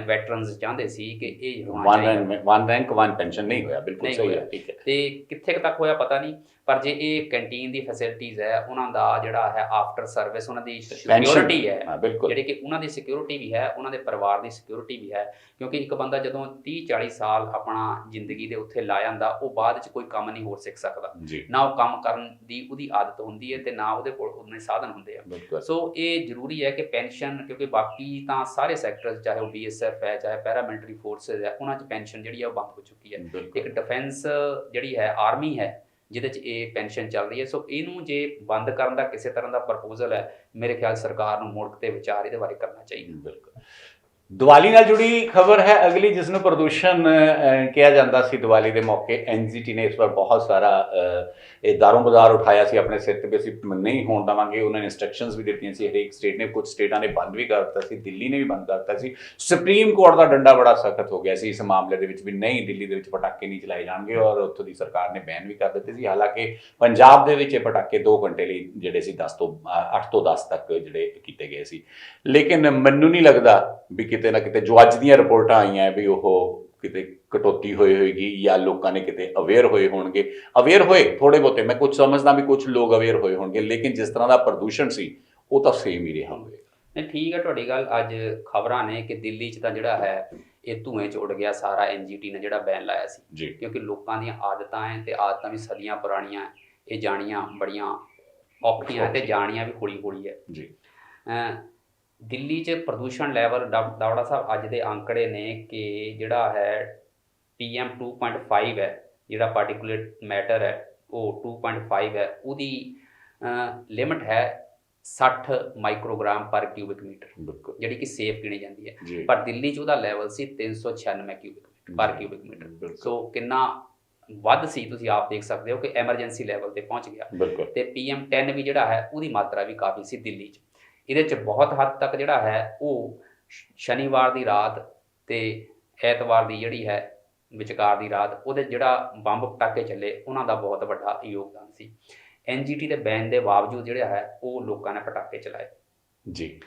Speaker 2: ਵੈਟਰਨਸ ਚਾਹੁੰਦੇ ਸੀ ਕਿ ਇਹ ਹੋਣਾ
Speaker 1: ਵਨ
Speaker 2: ਚਾਹੀਦਾ।
Speaker 1: Rank one rank one pension ਨਹੀਂ ਹੋਇਆ ਬਿਲਕੁਲ ਸਹੀ ਹੈ
Speaker 2: ਹੋਇਆ।
Speaker 1: ਠੀਕ ਹੈ।
Speaker 2: ਤੇ ਕਿੱਥੇ ਤੱਕ ਹੋਇਆ ਪਤਾ ਨਹੀਂ। ਪਰ ਜੇ ਇਹ ਕੈਂਟੀਨ ਦੀ ਫੈਸਿਲਿਟੀਜ਼ ਹੈ ਉਹਨਾਂ ਦਾ ਜਿਹੜਾ ਹੈ ਆਫਟਰ ਸਰਵਿਸ ਉਹਨਾਂ ਦੀ ਸਿਕਿਉਰਿਟੀ ਹੈ ਜਿਹੜੇ ਕਿ ਉਹਨਾਂ ਦੀ ਸਿਕਿਉਰਿਟੀ ਵੀ ਹੈ ਉਹਨਾਂ ਦੇ ਪਰਿਵਾਰ ਦੀ ਸਿਕਿਉਰਿਟੀ ਵੀ ਹੈ ਕਿਉਂਕਿ ਇੱਕ ਬੰਦਾ ਜਦੋਂ 30 40 ਸਾਲ ਆਪਣਾ ਜ਼ਿੰਦਗੀ ਦੇ ਉੱਥੇ ਲਾ ਜਾਂਦਾ ਉਹ ਬਾਅਦ ਚ ਕੋਈ ਕੰਮ ਨਹੀਂ ਹੋਰ ਸਿੱਖ ਸਕਦਾ। ਨਾ ਉਹ ਕੰਮ ਕਰਨ ਦੀ ਉਹਦੀ ਆਦਤ ਹੁੰਦੀ ਹੈ ਤੇ ਨਾ ਉਹਦੇ ਕੋਲ ਉਹਨੇ ਸਾਧਨ ਹੁੰਦੇ ਆ। ਸੋ ਇਹ ਜ਼ਰੂਰੀ ਹੈ ਕਿ ਪੈਨਸ਼ਨ ਕਿਉਂਕਿ ਬਾਕੀ ਤਾਂ ਸਾਰੇ ਸੈਕਟਰਸ ਚਾਹੇ ਉਹ ਬੀਐਸਐਫ ਹੈ ਚਾਹੇ ਪੈਰਾਮਿਲਟਰੀ ਫੋਰਸਸ ਹੈ ਉਹਨਾਂ 'ਚ ਪੈਨਸ਼ਨ ਜਿਹੜੀ ਹੈ ਉਹ ਬੰਦ ਹੋ ਚੁੱਕੀ ਹੈ। ਇੱਕ ਡਿਫੈਂਸ ਜਿਹੜੀ ਹੈ ਆਰਮੀ ਹੈ ਜਿਹਦੇ 'ਚ ਇਹ ਪੈਨਸ਼ਨ ਚੱਲ ਰਹੀ ਹੈ। ਸੋ ਇਹਨੂੰ ਜੇ ਬੰਦ ਕਰਨ ਦਾ ਕਿਸੇ ਤਰ੍ਹਾਂ ਦਾ ਪ੍ਰਪੋਜ਼ਲ ਹੈ ਮੇਰੇ ਖਿਆਲ ਸਰਕਾਰ ਨੂੰ ਮੁੜ ਤੇ ਵਿਚਾਰ ਇਹਦੇ ਬਾਰੇ ਕਰਨਾ ਚਾਹੀਦਾ।
Speaker 1: ਬਿਲਕੁਲ। ਦੀਵਾਲੀ ਨਾਲ ਜੁੜੀ ਖਬਰ ਹੈ ਅਗਲੀ ਜਿਸ ਨੂੰ ਪ੍ਰਦੂਸ਼ਣ ਕਿਹਾ ਜਾਂਦਾ ਸੀ ਦੀਵਾਲੀ ਦੇ ਮੌਕੇ। ਐਨਜੀਟੀ ਨੇ ਇਸ ਵਾਰ ਬਹੁਤ ਸਾਰਾ ਅਹ, ਇਹ ਦਾਰੋਂ ਬਾਜ਼ਾਰ ਉਠਾਇਆ ਸੀ ਆਪਣੇ ਸਿਰ ਤੇ ਵੀ ਅਸੀਂ ਨਹੀਂ ਹੋਣ ਦਵਾਂਗੇ, ਉਹਨਾਂ ਨੇ ਇਨਸਟਰਕਸ਼ਨਸ ਵੀ ਦਿੱਤੀਆਂ ਸੀ, ਹਰੇਕ ਸਟੇਟ ਨੇ ਕੁਝ ਸਟੇਟਾਂ ਨੇ ਬੰਦ ਵੀ ਕਰ ਦਿੱਤਾ ਸੀ, ਦਿੱਲੀ ਨੇ ਵੀ ਬੰਦ ਕਰ ਦਿੱਤਾ ਸੀ। ਸੁਪਰੀਮ ਕੋਰਟ ਦਾ ਡੰਡਾ ਬੜਾ ਸਖਤ ਹੋ ਗਿਆ ਸੀ ਇਸ ਮਾਮਲੇ ਦੇ ਵਿੱਚ ਵੀ ਨਹੀਂ ਦਿੱਲੀ ਦੇ ਵਿੱਚ ਪਟਾਕੇ ਨਹੀਂ ਚਲਾਏ ਜਾਣਗੇ ਔਰ ਉੱਥੋਂ ਦੀ ਸਰਕਾਰ ਨੇ ਬੈਨ ਵੀ ਕਰ ਦਿੱਤੇ ਸੀ। ਹਾਲਾਂਕਿ ਪੰਜਾਬ ਦੇ ਵਿੱਚ ਇਹ ਪਟਾਕੇ 2 ਘੰਟੇ ਲਈ ਜਿਹੜੇ ਸੀ 10 ਤੋਂ 8 ਤੋਂ 10 ਤੱਕ ਜਿਹੜੇ ਕੀਤੇ ਗਏ ਸੀ। ਲੇਕਿਨ ਮੈਨੂੰ ਨਹੀਂ ਲੱਗਦਾ ਵੀ ਕਿਤੇ ਨਾ ਕਿਤੇ ਜੋ ਅੱਜ ਦੀਆਂ ਰਿਪੋਰਟਾਂ ਆਈਆਂ ਵੀ ਉਹ ਕਿਤੇ ਕਟੌਤੀ ਹੋਈ ਹੋਏਗੀ ਜਾਂ ਲੋਕਾਂ ਨੇ ਕਿਤੇ ਅਵੇਅਰ ਹੋਏ ਹੋਣਗੇ। ਅਵੇਅਰ ਹੋਏ ਥੋੜੇ ਬਹੁਤੇ ਮੈਂ ਕੁਝ ਸਮਝਦਾ ਵੀ ਕੁਝ ਲੋਕ ਅਵੇਅਰ ਹੋਏ ਹੋਣਗੇ ਲੇਕਿਨ ਜਿਸ ਤਰ੍ਹਾਂ ਦਾ ਪ੍ਰਦੂਸ਼ਣ ਸੀ ਉਹ ਤਾਂ ਸੇਮ ਹੀ ਰਿਹਾ ਹੋਵੇਗਾ।
Speaker 2: ਨਹੀਂ ਠੀਕ ਹੈ ਤੁਹਾਡੀ ਗੱਲ। ਅੱਜ ਖਬਰਾਂ ਨੇ ਕਿ ਦਿੱਲੀ 'ਚ ਤਾਂ ਜਿਹੜਾ ਹੈ ਇਹ ਧੂਏ 'ਚ ਉੱਡ ਗਿਆ ਸਾਰਾ ਐਨਜੀਟੀ ਨੇ ਜਿਹੜਾ ਬੈਨ ਲਾਇਆ ਸੀ। ਕਿਉਂਕਿ ਲੋਕਾਂ ਦੀਆਂ ਆਦਤਾਂ ਹੈ ਤੇ ਆਦਤਾਂ ਵੀ ਸਦੀਆਂ ਪੁਰਾਣੀਆਂ। ਇਹ ਜਾਣੀਆਂ ਬੜੀਆਂ ਔਖੀਆਂ ਤੇ ਜਾਣੀਆਂ ਵੀ ਹੌਲੀ ਹੌਲੀ ਹੈ
Speaker 1: ਜੀ
Speaker 2: ਦਿੱਲੀ 'ਚ ਪ੍ਰਦੂਸ਼ਣ ਲੈਵਲ ਦਾਵੜਾ ਸਾਹਿਬ ਅੱਜ ਦੇ ਅੰਕੜੇ ਨੇ ਕਿ ਜਿਹੜਾ ਹੈ PM 2.5 ਹੈ ਜਿਹੜਾ ਪਾਰਟਿਕੂਲੇਟ ਮੈਟਰ ਹੈ ਉਹ 2.5 ਹੈ ਉਹਦੀ ਲਿਮਟ ਹੈ 60 ਮਾਈਕਰੋਗ੍ਰਾਮ ਪਰ ਕਿਊਬਿਕ ਮੀਟਰ
Speaker 1: ਬਿਲਕੁਲ।
Speaker 2: ਜਿਹੜੀ ਕਿ ਸੇਫ ਗਿਣੀ ਜਾਂਦੀ ਹੈ। ਪਰ ਦਿੱਲੀ 'ਚ ਉਹਦਾ ਲੈਵਲ ਸੀ 396 ਕਿਊਬਿਕ ਮੀਟਰ ਪਰ ਕਿਊਬਿਕ ਮੀਟਰ ਸੋ ਕਿੰਨਾ ਵੱਧ ਸੀ ਤੁਸੀਂ ਆਪ ਦੇਖ ਸਕਦੇ ਹੋ ਕਿ ਐਮਰਜੈਂਸੀ ਲੈਵਲ ਤੇ ਪਹੁੰਚ ਗਿਆ। ਤੇ PM 10 ਵੀ ਜਿਹੜਾ ਹੈ ਉਹਦੀ ਮਾਤਰਾ ਵੀ ਕਾਫੀ ਸੀ ਦਿੱਲੀ 'ਚ। ਇਹਦੇ 'ਚ ਬਹੁਤ ਹੱਦ ਤੱਕ ਜਿਹੜਾ ਹੈ ਉਹ ਸ਼ਨੀਵਾਰ ਦੀ ਰਾਤ ਤੇ ਐਤਵਾਰ ਦੀ ਜਿਹੜੀ ਹੈ ਵਿਚਕਾਰ ਦੀ ਰਾਤ ਉਹਦੇ ਜਿਹੜਾ ਬੰਬ ਪਟਾਕੇ ਚੱਲੇ ਉਹਨਾਂ ਦਾ ਬਹੁਤ ਵੱਡਾ ਯੋਗਦਾਨ ਸੀ। ਐਨਜੀਟੀ ਦੇ ਬੈਨ ਦੇ ਬਾਵਜੂਦ ਜਿਹੜਾ ਹੈ ਉਹ ਲੋਕਾਂ ਨੇ ਪਟਾਕੇ ਚਲਾਏ।
Speaker 1: ਜੀ।